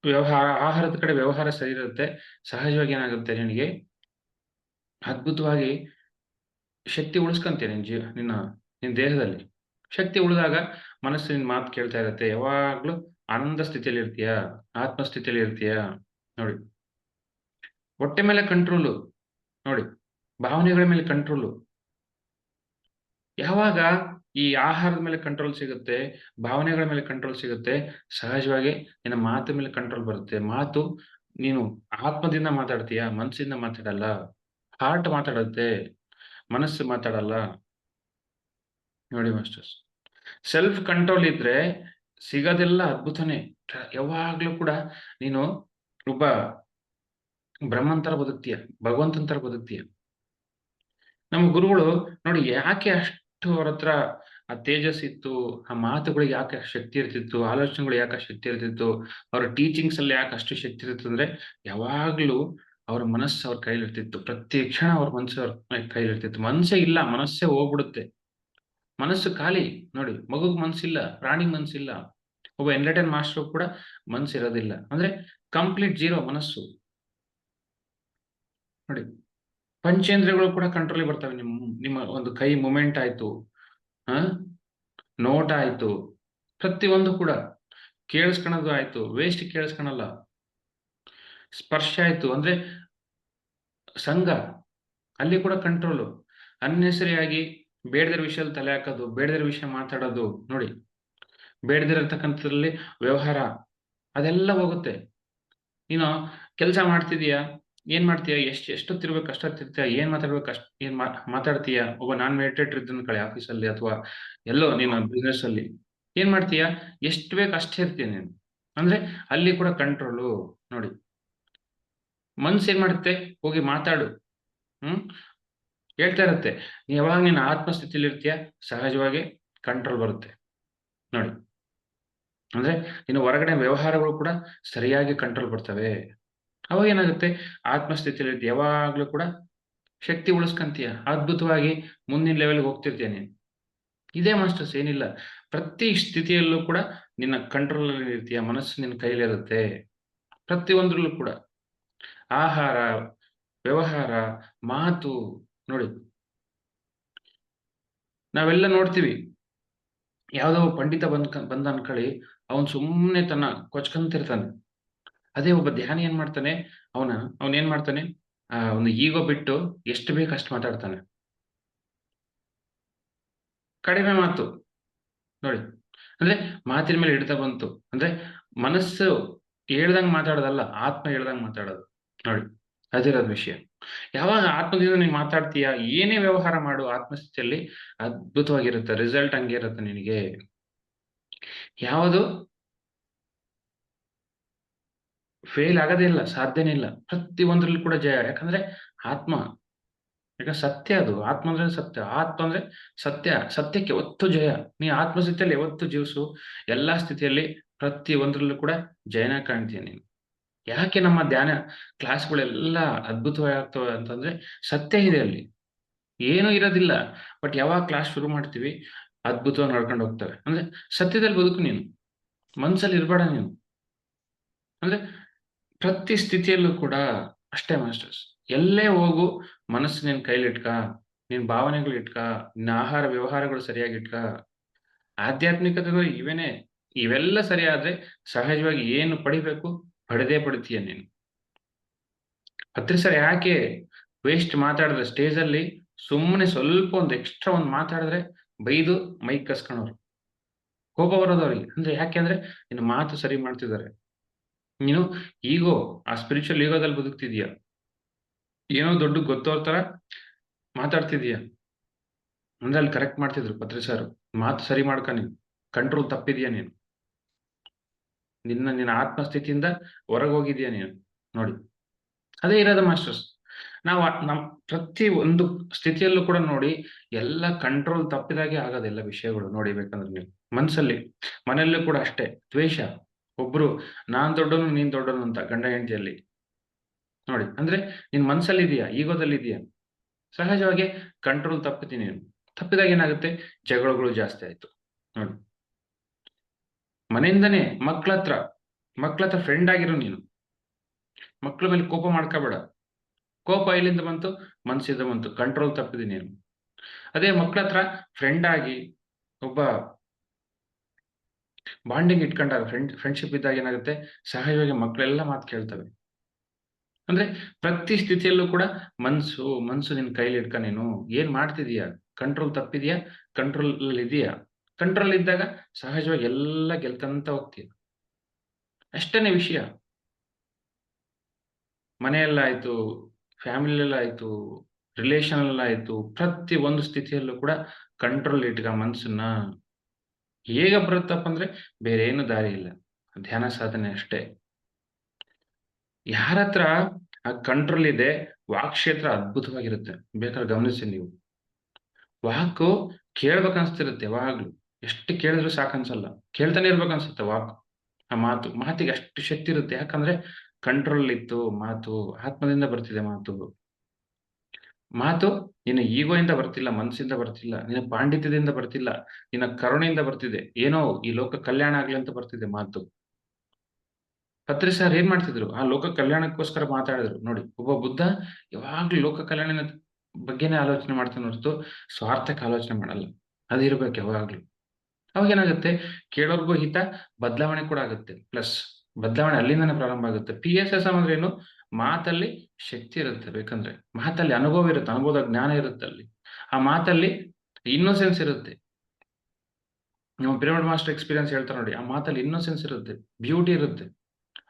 ವ್ಯವಹಾರ, ಆಹಾರದ ಕಡೆ ವ್ಯವಹಾರ ಸರಿ ಇರುತ್ತೆ, ಸಹಜವಾಗಿ ಏನಾಗುತ್ತೆ ನಿನಗೆ? ಅದ್ಭುತವಾಗಿ ಶಕ್ತಿ ಉಳಿಸ್ಕೊಂತೀಯ ನಿನ್ ಜೀವ ನಿನ್ನ ನಿನ್ನ ದೇಹದಲ್ಲಿ. ಶಕ್ತಿ ಉಳಿದಾಗ ಮನಸ್ಸು ನಿನ್ ಮಾತು ಕೇಳ್ತಾ ಇರುತ್ತೆ. ಯಾವಾಗ್ಲೂ ಆನಂದ ಸ್ಥಿತಿಯಲ್ಲಿ ಇರ್ತೀಯ? ಆತ್ಮಸ್ಥಿತಿಯಲ್ಲಿ ಇರ್ತೀಯ? ನೋಡಿ, ಹೊಟ್ಟೆ ಮೇಲೆ ಕಂಟ್ರೋಲು ನೋಡಿ, ಭಾವನೆಗಳ ಮೇಲೆ ಕಂಟ್ರೋಲು ಯಾವಾಗ ಈ ಆಹಾರದ ಮೇಲೆ ಕಂಟ್ರೋಲ್ ಸಿಗುತ್ತೆ, ಭಾವನೆಗಳ ಮೇಲೆ ಕಂಟ್ರೋಲ್ ಸಿಗುತ್ತೆ, ಸಹಜವಾಗಿ ನಿನ್ನ ಮಾತು ಮೇಲೆ ಕಂಟ್ರೋಲ್ ಬರುತ್ತೆ. ಮಾತು, ನೀನು ಆತ್ಮದಿಂದ ಮಾತಾಡ್ತೀಯ? ಮನಸ್ಸಿಂದ ಮಾತಾಡಲ್ಲ. ಹಾರ್ಟ್ ಮಾತಾಡುತ್ತೆ. ಮನಸ್ಸು ಮಾತಾಡಲ್ಲ. ನೋಡಿ ಮಾಸ್ಟರ್ಸ್ ಸೆಲ್ಫ್ ಕಂಟ್ರೋಲ್ ಇದ್ರೆ ಸಿಗೋದೆಲ್ಲ ಅದ್ಭುತನೇ. ಯಾವಾಗ್ಲೂ ಕೂಡ ನೀನು ಒಬ್ಬ ಬ್ರಹ್ಮನ್ ತರ ಬದುಕ್ತೀಯ, ಭಗವಂತಂತರ ಬದುಕ್ತೀಯ. ನಮ್ಮ ಗುರುಗಳು ನೋಡಿ ಯಾಕೆ ಅಷ್ಟು ಅವ್ರ ಹತ್ರ ಆ ತೇಜಸ್ ಇತ್ತು, ಆ ಮಾತುಗಳಿಗೆ ಯಾಕೆ ಶಕ್ತಿ ಇರ್ತಿತ್ತು, ಆಲೋಚನೆಗಳು ಯಾಕೆ ಶಕ್ತಿ ಇರ್ತಿತ್ತು, ಅವ್ರ ಟೀಚಿಂಗ್ಸ್ ಅಲ್ಲಿ ಯಾಕೆ ಅಷ್ಟು ಶಕ್ತಿ ಇರ್ತಿತ್ತು ಅಂದ್ರೆ ಯಾವಾಗ್ಲೂ ಅವ್ರ ಮನಸ್ಸು ಅವ್ರ ಕೈಲಿರ್ತಿತ್ತು ಪ್ರತಿ ಕ್ಷಣ ಅವ್ರ ಮನಸ್ಸು ಅವ್ರ ಕೈಲಿರ್ತಿತ್ತು ಮನಸ್ಸೇ ಇಲ್ಲ, ಮನಸ್ಸೇ ಹೋಗ್ಬಿಡುತ್ತೆ. ಮನಸ್ಸು ಖಾಲಿ, ನೋಡಿ ಮಗುಗ್ ಮನ್ಸಿಲ್ಲ ಪ್ರಾಣಿ ಮನ್ಸಿಲ್ಲ ಒಬ್ಬ ಎಂಟರ್ಟೈನ್ ಮಾಸ್ಟರ್ ಕೂಡ ಮನ್ಸಿರೋದಿಲ್ಲ ಅಂದ್ರೆ ಕಂಪ್ಲೀಟ್ ಜೀರೋ ಮನಸ್ಸು. ನೋಡಿ, ಪಂಚೇಂದ್ರಿಯಗಳು ಕೂಡ ಕಂಟ್ರೋಲ್ ಬರ್ತವೆ. ನಿಮ್ ನಿಮ್ಮ ಒಂದು ಕೈ ಮೂಮೆಂಟ್ ಆಯ್ತು, ಹ? ನೋಟ ಆಯ್ತು, ಪ್ರತಿಯೊಂದು ಕೂಡ. ಕೇಳಿಸ್ಕೊಳೋದು ಆಯ್ತು ವೇಸ್ಟ್ ಕೇಳಿಸ್ಕೊಳಲ್ಲ ಸ್ಪರ್ಶ ಆಯ್ತು, ಅಂದ್ರೆ ಸಂಘ, ಅಲ್ಲಿ ಕೂಡ ಕಂಟ್ರೋಲು ಅನ್ನೆಸರಿಯಾಗಿ ಬೇಡದಿರೋ ವಿಷಯದಲ್ಲಿ ತಲೆ ಹಾಕೋದು, ಬೇಡದಿರೋ ವಿಷಯ ಮಾತಾಡೋದು, ನೋಡಿ. ಬೇಡದಿರತಕ್ಕಂಥದ್ರಲ್ಲಿ ವ್ಯವಹಾರ, ಅದೆಲ್ಲ ಹೋಗುತ್ತೆ. ನೀನು ಕೆಲಸ ಮಾಡ್ತಿದೀಯಾ ಏನ್ ಮಾಡ್ತೀಯ? ಎಷ್ಟು ಎಷ್ಟೊತ್ತಿರ್ಬೇಕು ಅಷ್ಟೊತ್ತಿರ್ತೀಯ ಏನ್ ಮಾತಾಡ್ಬೇಕು ಅಷ್ಟ್ ಏನ್ ಮಾತಾಡ್ತೀಯ? ಒಬ್ಬ ನಾನ್ ಮೆಡಿಟೇಟರ್ ಇದ್ದನ್ ಕಡೆ ಆಫೀಸಲ್ಲಿ ಅಥವಾ ಎಲ್ಲೋ ನೀನು ಬಿಸ್ನೆಸ್ ಅಲ್ಲಿ ಏನ್ ಮಾಡ್ತೀಯ? ಎಷ್ಟು ಬೇಕು ಅಷ್ಟೇ ಇರ್ತೀಯ ನೀನು. ಅಂದ್ರೆ ಅಲ್ಲಿ ಕೂಡ ಕಂಟ್ರೋಲು ನೋಡಿ. ಮನ್ಸು ಏನ್ ಮಾಡುತ್ತೆ? ಹೋಗಿ ಮಾತಾಡು. ಹ್ಮ್? ಹೇಳ್ತಾ ಇರುತ್ತೆ. ಯಾವಾಗ ನೀನು ಆತ್ಮಸ್ಥಿತಿಲಿ ಇರ್ತೀಯ ಸಹಜವಾಗಿ ಕಂಟ್ರೋಲ್ ಬರುತ್ತೆ. ನೋಡಿ. ಅಂದ್ರೆ ಇನ್ನು ಹೊರಗಡೆ ವ್ಯವಹಾರಗಳು ಕೂಡ ಸರಿಯಾಗಿ ಕಂಟ್ರೋಲ್ ಬರ್ತವೆ. ಅವಾಗ ಏನಾಗುತ್ತೆ? ಆತ್ಮಸ್ಥಿತಿಯಲ್ಲಿ ಯಾವಾಗ್ಲೂ ಕೂಡ ಶಕ್ತಿ ಉಳಿಸ್ಕಂತೀಯ. ಅದ್ಭುತವಾಗಿ ಮುಂದಿನ ಲೆವೆಲ್ಗೆ ಹೋಗ್ತಿರ್ತೀಯ ನೀನು. ಇದೇ ಮಾಸ್ಟರ್ಸ್ ಏನಿಲ್ಲ. ಪ್ರತಿ ಸ್ಥಿತಿಯಲ್ಲೂ ಕೂಡ ನಿನ್ನ ಕಂಟ್ರೋಲ್ ಅಲ್ಲಿ ಇರ್ತೀಯ. ಮನಸ್ಸು ನಿನ್ನ ಕೈಲಿರುತ್ತೆ ಪ್ರತಿಯೊಂದ್ರಲ್ಲೂ ಕೂಡ. ಆಹಾರ, ವ್ಯವಹಾರ, ಮಾತು, ನೋಡಿ. ನಾವೆಲ್ಲ ನೋಡ್ತೀವಿ. ಯಾವ್ದೋ ಪಂಡಿತ ಬಂದ್ ಬಂದ ಅನ್ಕೊಳ್ಳಿ. ಅವನ್ ಸುಮ್ಮನೆ ತನ್ನ ಕೊಚ್ಕೊಂತಿರ್ತಾನೆ. ಅದೇ ಒಬ್ಬ ಧ್ಯಾನ ಏನ್ ಮಾಡ್ತಾನೆ? ಅವನ, ಅವನ್ ಏನ್ ಮಾಡ್ತಾನೆ? ಆ, ಒಂದು ಈಗೋ ಬಿಟ್ಟು ಎಷ್ಟು ಬೇಕು ಅಷ್ಟು ಮಾತಾಡ್ತಾನೆ. ಕಡಿಮೆ ಮಾತು. ನೋಡಿ, ಅಂದ್ರೆ ಮಾತಿನ ಮೇಲೆ ಹಿಡಿತ ಬಂತು. ಅಂದ್ರೆ ಮನಸ್ಸು ಹೇಳ್ದಂಗ್ ಮಾತಾಡೋದಲ್ಲ, ಆತ್ಮ ಹೇಳ್ದಂಗ್ ಮಾತಾಡೋದು. ನೋಡಿ, ಅದಿರೋದ್ ವಿಷಯ. ಯಾವಾಗ ಆತ್ಮದಿಂದ ನೀನ್ ಮಾತಾಡ್ತೀಯ? ಏನೇ ವ್ಯವಹಾರ ಮಾಡು, ಆತ್ಮಸ್ಥಿತಿಯಲ್ಲಿ ಅದ್ಭುತವಾಗಿರುತ್ತೆ ರಿಸಲ್ಟ್ ಹಂಗೆ ಇರುತ್ತೆ ನಿನಗೆ. ಯಾವುದು? ಫೇಲ್ ಆಗೋದೇ ಇಲ್ಲ, ಸಾಧ್ಯನೇ ಇಲ್ಲ. ಪ್ರತಿ ಒಂದ್ರಲ್ಲಿ ಕೂಡ ಜಯ ಯಾಕಂದ್ರೆ ಆತ್ಮ, ಈಗ ಸತ್ಯ ಅದು. ಆತ್ಮ ಅಂದ್ರೆ ಸತ್ಯ. ಆತ್ಮ ಅಂದ್ರೆ ಸತ್ಯ. ಸತ್ಯಕ್ಕೆ ಒತ್ತು ಜಯ. ನೀ ಆತ್ಮ ಸ್ಥಿತಿಯಲ್ಲಿ ಯಾವತ್ತು ಜೀವಿಸು, ಎಲ್ಲಾ ಸ್ಥಿತಿಯಲ್ಲಿ ಪ್ರತಿ ಒಂದ್ರಲ್ಲೂ ಕೂಡ ಜಯನ ಕಾಣ್ತೀಯ ನೀನು. ಯಾಕೆ ನಮ್ಮ ಧ್ಯಾನ ಕ್ಲಾಸ್ಗಳೆಲ್ಲ ಅದ್ಭುತವಾಗಿ ಆಗ್ತವೆ ಅಂತಂದ್ರೆ ಸತ್ಯ ಇದೆ ಅಲ್ಲಿ. ಏನೂ ಇರೋದಿಲ್ಲ. ಬಟ್ ಯಾವಾಗ ಕ್ಲಾಸ್ ಶುರು ಮಾಡ್ತೀವಿ, ಅದ್ಭುತವಾಗಿ ನಡ್ಕೊಂಡು ಹೋಗ್ತವೆ. ಅಂದ್ರೆ ಸತ್ಯದಲ್ಲಿ ಬದುಕು ನೀನು. ಮನ್ಸಲ್ಲಿ ಇರಬೇಡ ನೀನು. ಅಂದ್ರೆ ಪ್ರತಿ ಸ್ಥಿತಿಯಲ್ಲೂ ಕೂಡ ಅಷ್ಟೇ ಮಾಸ್ಟರ್ಸ್ ಎಲ್ಲೇ ಹೋಗು, ಮನಸ್ಸು ನಿನ್ ಕೈಲಿಟ್ಕ ನಿನ್ ಭಾವನೆಗಳು ಇಟ್ಕ, ನಿನ್ನ ಆಹಾರ ವ್ಯವಹಾರಗಳು ಸರಿಯಾಗಿ ಇಟ್ಕ. ಆಧ್ಯಾತ್ಮಿಕತೆಗಳು ಇವೇನೆ, ಇವೆಲ್ಲ ಸರಿಯಾದ್ರೆ ಸಹಜವಾಗಿ ಏನು ಪಡಿಬೇಕು? ಪಡೆದೇ ಪಡಿತೀಯ ನೀನು. ಹತ್ರ ಸರ್ ಯಾಕೆ ವೇಸ್ಟ್ ಮಾತಾಡಿದ್ರೆ ಸ್ಟೇಜ್ ಅಲ್ಲಿ ಸುಮ್ಮನೆ ಸ್ವಲ್ಪ ಒಂದು ಎಕ್ಸ್ಟ್ರಾ ಒಂದು ಮಾತಾಡಿದ್ರೆ ಬೈದು ಮೈಕ್ ಕಸ್ಕೊಳೋರು ಕೋಪ ಬರೋದು ಅವ್ರಿಗೆ. ಅಂದ್ರೆ ಯಾಕೆಂದ್ರೆ ನಿನ್ನ ಮಾತು ಸರಿ ಮಾಡ್ತಿದ್ದಾರೆ. ನೀನು ಈಗೋ, ಆ ಸ್ಪಿರಿಚುವಲ್ ಈಗೋದಲ್ಲಿ ಬದುಕ್ತಿದೀಯ? ಏನೋ ದೊಡ್ಡ ಗೊತ್ತೋರ್ ತರ ಮಾತಾಡ್ತಿದೀಯ? ಅಂದ್ರೆ ಅಲ್ಲಿ ಕರೆಕ್ಟ್ ಮಾಡ್ತಿದ್ರು ಪತ್ರಿ ಸರ್ ಮಾತು ಸರಿ ಮಾಡ್ಕ ಕಂಟ್ರೋಲ್ ತಪ್ಪಿದ್ಯಾ ನೀನು? ನಿನ್ನ ನಿನ್ನ ಆತ್ಮಸ್ಥಿತಿಯಿಂದ ಹೊರಗೆ ಹೋಗಿದ್ಯಾ ನೀನು? ನೋಡಿ. ಅದೇ ಇರೋದು ಮಾಸ್ಟರ್ಸ್ ನಾವು ನಮ್ ಪ್ರತಿ ಒಂದು ಸ್ಥಿತಿಯಲ್ಲೂ ಕೂಡ ನೋಡಿ ಎಲ್ಲ ಕಂಟ್ರೋಲ್ ತಪ್ಪಿದಾಗೆ ಆಗೋದೆಲ್ಲ ವಿಷಯಗಳು ನೋಡಿ ಬೇಕಂದ್ರೆ ನೀವು. ಮನ್ಸಲ್ಲಿ, ಮನೆಯಲ್ಲೂ ಕೂಡ ಅಷ್ಟೇ. ದ್ವೇಷ ಒಬ್ರು, ನಾನ್ ದೊಡ್ಡನು, ನೀನ್ ದೊಡ್ಡನು ಅಂತ ಗಂಡ ಹೆಂಡತಿಯಲ್ಲಿ. ನೋಡಿ, ಅಂದ್ರೆ ನಿನ್ ಮನ್ಸಲ್ಲಿ ಇದೆಯಾ ಈಗೋದಲ್ಲಿ ಇದೆಯಾ ಸಹಜವಾಗಿ ಕಂಟ್ರೋಲ್ ತಪ್ಪಿತೀನಿ ನೀನು. ತಪ್ಪಿದಾಗ ಏನಾಗುತ್ತೆ? ಜಗಳಗಳು ಜಾಸ್ತಿ ಆಯ್ತು. ನೋಡಿ. ಮನೆಯಿಂದನೇ ಮಕ್ಳ ಹತ್ರ ಮಕ್ಳ ಹತ್ರ ಫ್ರೆಂಡ್ ಆಗಿರೋ ನೀನು. ಮಕ್ಳ ಮೇಲೆ ಕೋಪ ಮಾಡ್ಕೋಬೇಡ. ಕೋಪ ಇಲ್ಲಿಂದ ಬಂತು? ಮನ್ಸಿಂದ ಬಂತು. ಕಂಟ್ರೋಲ್ ತಪ್ಪಿದೆ ನೀನು. ಅದೇ ಮಕ್ಳ ಹತ್ರ ಫ್ರೆಂಡ್ ಆಗಿ, ಒಬ್ಬ ಬಾಂಡಿಂಗ್ ಇಟ್ಕೊಂಡಾಗ ಫ್ರೆಂಡ್ ಫ್ರೆಂಡ್ಶಿಪ್ ಇದ್ದಾಗ ಏನಾಗುತ್ತೆ? ಸಹಜವಾಗಿ ಮಕ್ಕಳೆಲ್ಲ ಮಾತು ಕೇಳ್ತವೆ. ಅಂದ್ರೆ ಪ್ರತಿ ಸ್ಥಿತಿಯಲ್ಲೂ ಕೂಡ ಮನ್ಸು ಮನ್ಸು ನಿನ್ ಕೈಲಿ ಇಟ್ಕ ನೀನು. ಏನ್ ಮಾಡ್ತಿದೀಯಾ? ಕಂಟ್ರೋಲ್ ತಪ್ಪಿದೀಯಾ? ಕಂಟ್ರೋಲ್ ಇದೆಯಾ? ಕಂಟ್ರೋಲ್ ಇದ್ದಾಗ ಸಹಜವಾಗಿ ಎಲ್ಲ ಗೆಲ್ತಂತ ಹೋಗ್ತೀಯ. ಅಷ್ಟೇನೆ ವಿಷಯ. ಮನೆಯಲ್ಲಾಯ್ತು, ಫ್ಯಾಮಿಲಿಯಲ್ಲಾಯ್ತು ರಿಲೇಷನ್ ಆಯ್ತು ಪ್ರತಿ ಒಂದು ಸ್ಥಿತಿಯಲ್ಲೂ ಕೂಡ ಕಂಟ್ರೋಲ್ ಇಟ್ಕ ಮನ್ಸನ್ನ. ಹೇಗ ಬರುತ್ತಪ್ಪ ಅಂದ್ರೆ ಬೇರೆ ಏನು ದಾರಿ ಇಲ್ಲ. ಧ್ಯಾನ ಸಾಧನೆ ಅಷ್ಟೇ. ಯಾರ ಹತ್ರ ಆ ಕಂಟ್ರೋಲ್ ಇದೆ, ವಾಕ್ ಕ್ಷೇತ್ರ ಅದ್ಭುತವಾಗಿರುತ್ತೆ. ಬೇಕಾದ್ರೆ ಗಮನಿಸಿ ನೀವು. ವಾಕು ಕೇಳ್ಬೇಕನ್ಸ್ತಿರುತ್ತೆ ಯಾವಾಗ್ಲೂ. ಎಷ್ಟು ಕೇಳಿದ್ರು ಸಾಕನ್ಸಲ್ಲ ಕೇಳ್ತಾನೆ ಇರ್ಬೇಕನ್ಸುತ್ತೆ ವಾಕ್, ಆ ಮಾತು. ಮಾತಿಗೆ ಅಷ್ಟು ಶಕ್ತಿ ಇರುತ್ತೆ. ಯಾಕಂದ್ರೆ ಕಂಟ್ರೋಲ್ ಇತ್ತು ಮಾತು, ಆತ್ಮದಿಂದ ಬರ್ತಿದೆ ಮಾತು. ಮಾತು ನಿನ್ನ ಈಗೋ ಇಂದ ಬರ್ತಿಲ್ಲ, ಮನಸ್ಸಿಂದ ಬರ್ತಿಲ್ಲ, ನಿನ್ನ ಪಾಂಡಿತ್ಯದಿಂದ ಬರ್ತಿಲ್ಲ, ನಿನ್ನ ಕರುಣೆಯಿಂದ ಬರ್ತಿದೆ. ಏನೋ ಈ ಲೋಕ ಕಲ್ಯಾಣ ಆಗ್ಲಿ ಅಂತ ಬರ್ತಿದೆ ಮಾತು. ಪತ್ರಿಸಾರ್ ಏನ್ ಮಾಡ್ತಿದ್ರು? ಆ ಲೋಕ ಕಲ್ಯಾಣಕ್ಕೋಸ್ಕರ ಮಾತಾಡಿದ್ರು. ನೋಡಿ, ಒಬ್ಬ ಬುದ್ಧ ಯಾವಾಗ್ಲೂ ಲೋಕ ಕಲ್ಯಾಣ ಬಗ್ಗೆನೇ ಆಲೋಚನೆ ಮಾಡ್ತಾನೆ ಹೊರತು ಸ್ವಾರ್ಥಕ್ಕೆ ಆಲೋಚನೆ ಮಾಡಲ್ಲ. ಅದಿರ್ಬೇಕು ಯಾವಾಗ್ಲೂ. ಅವಾಗ ಏನಾಗುತ್ತೆ ಕೇಳೋರ್ಗೂ ಹಿತ, ಬದಲಾವಣೆ ಕೂಡ ಆಗುತ್ತೆ. ಪ್ಲಸ್ ಬದಲಾವಣೆ ಅಲ್ಲಿಂದನೇ ಪ್ರಾರಂಭ ಆಗುತ್ತೆ. ಪಿ ಎಸ್ ಎಸ್ ಅಂದ್ರೆ ಏನು? ಮಾತಲ್ಲಿ ಶಕ್ತಿ ಇರುತ್ತೆ ಬೇಕಂದ್ರೆ. ಮಾತಲ್ಲಿ ಅನುಭವ ಇರುತ್ತೆ, ಅನುಭವದ ಜ್ಞಾನ ಇರುತ್ತೆ ಅಲ್ಲಿ. ಆ ಮಾತಲ್ಲಿ ಇನ್ನೋಸೆನ್ಸ್ ಇರುತ್ತೆ. ನಮ್ಮ ಪಿರಮಿಡ್ ಮಾಸ್ಟರ್ ಎಕ್ಸ್ಪೀರಿಯನ್ಸ್ ಹೇಳ್ತಾರೆ ನೋಡಿ, ಆ ಮಾತಲ್ಲಿ ಇನ್ನೋಸೆನ್ಸ್ ಇರುತ್ತೆ ಬ್ಯೂಟಿ ಇರುತ್ತೆ.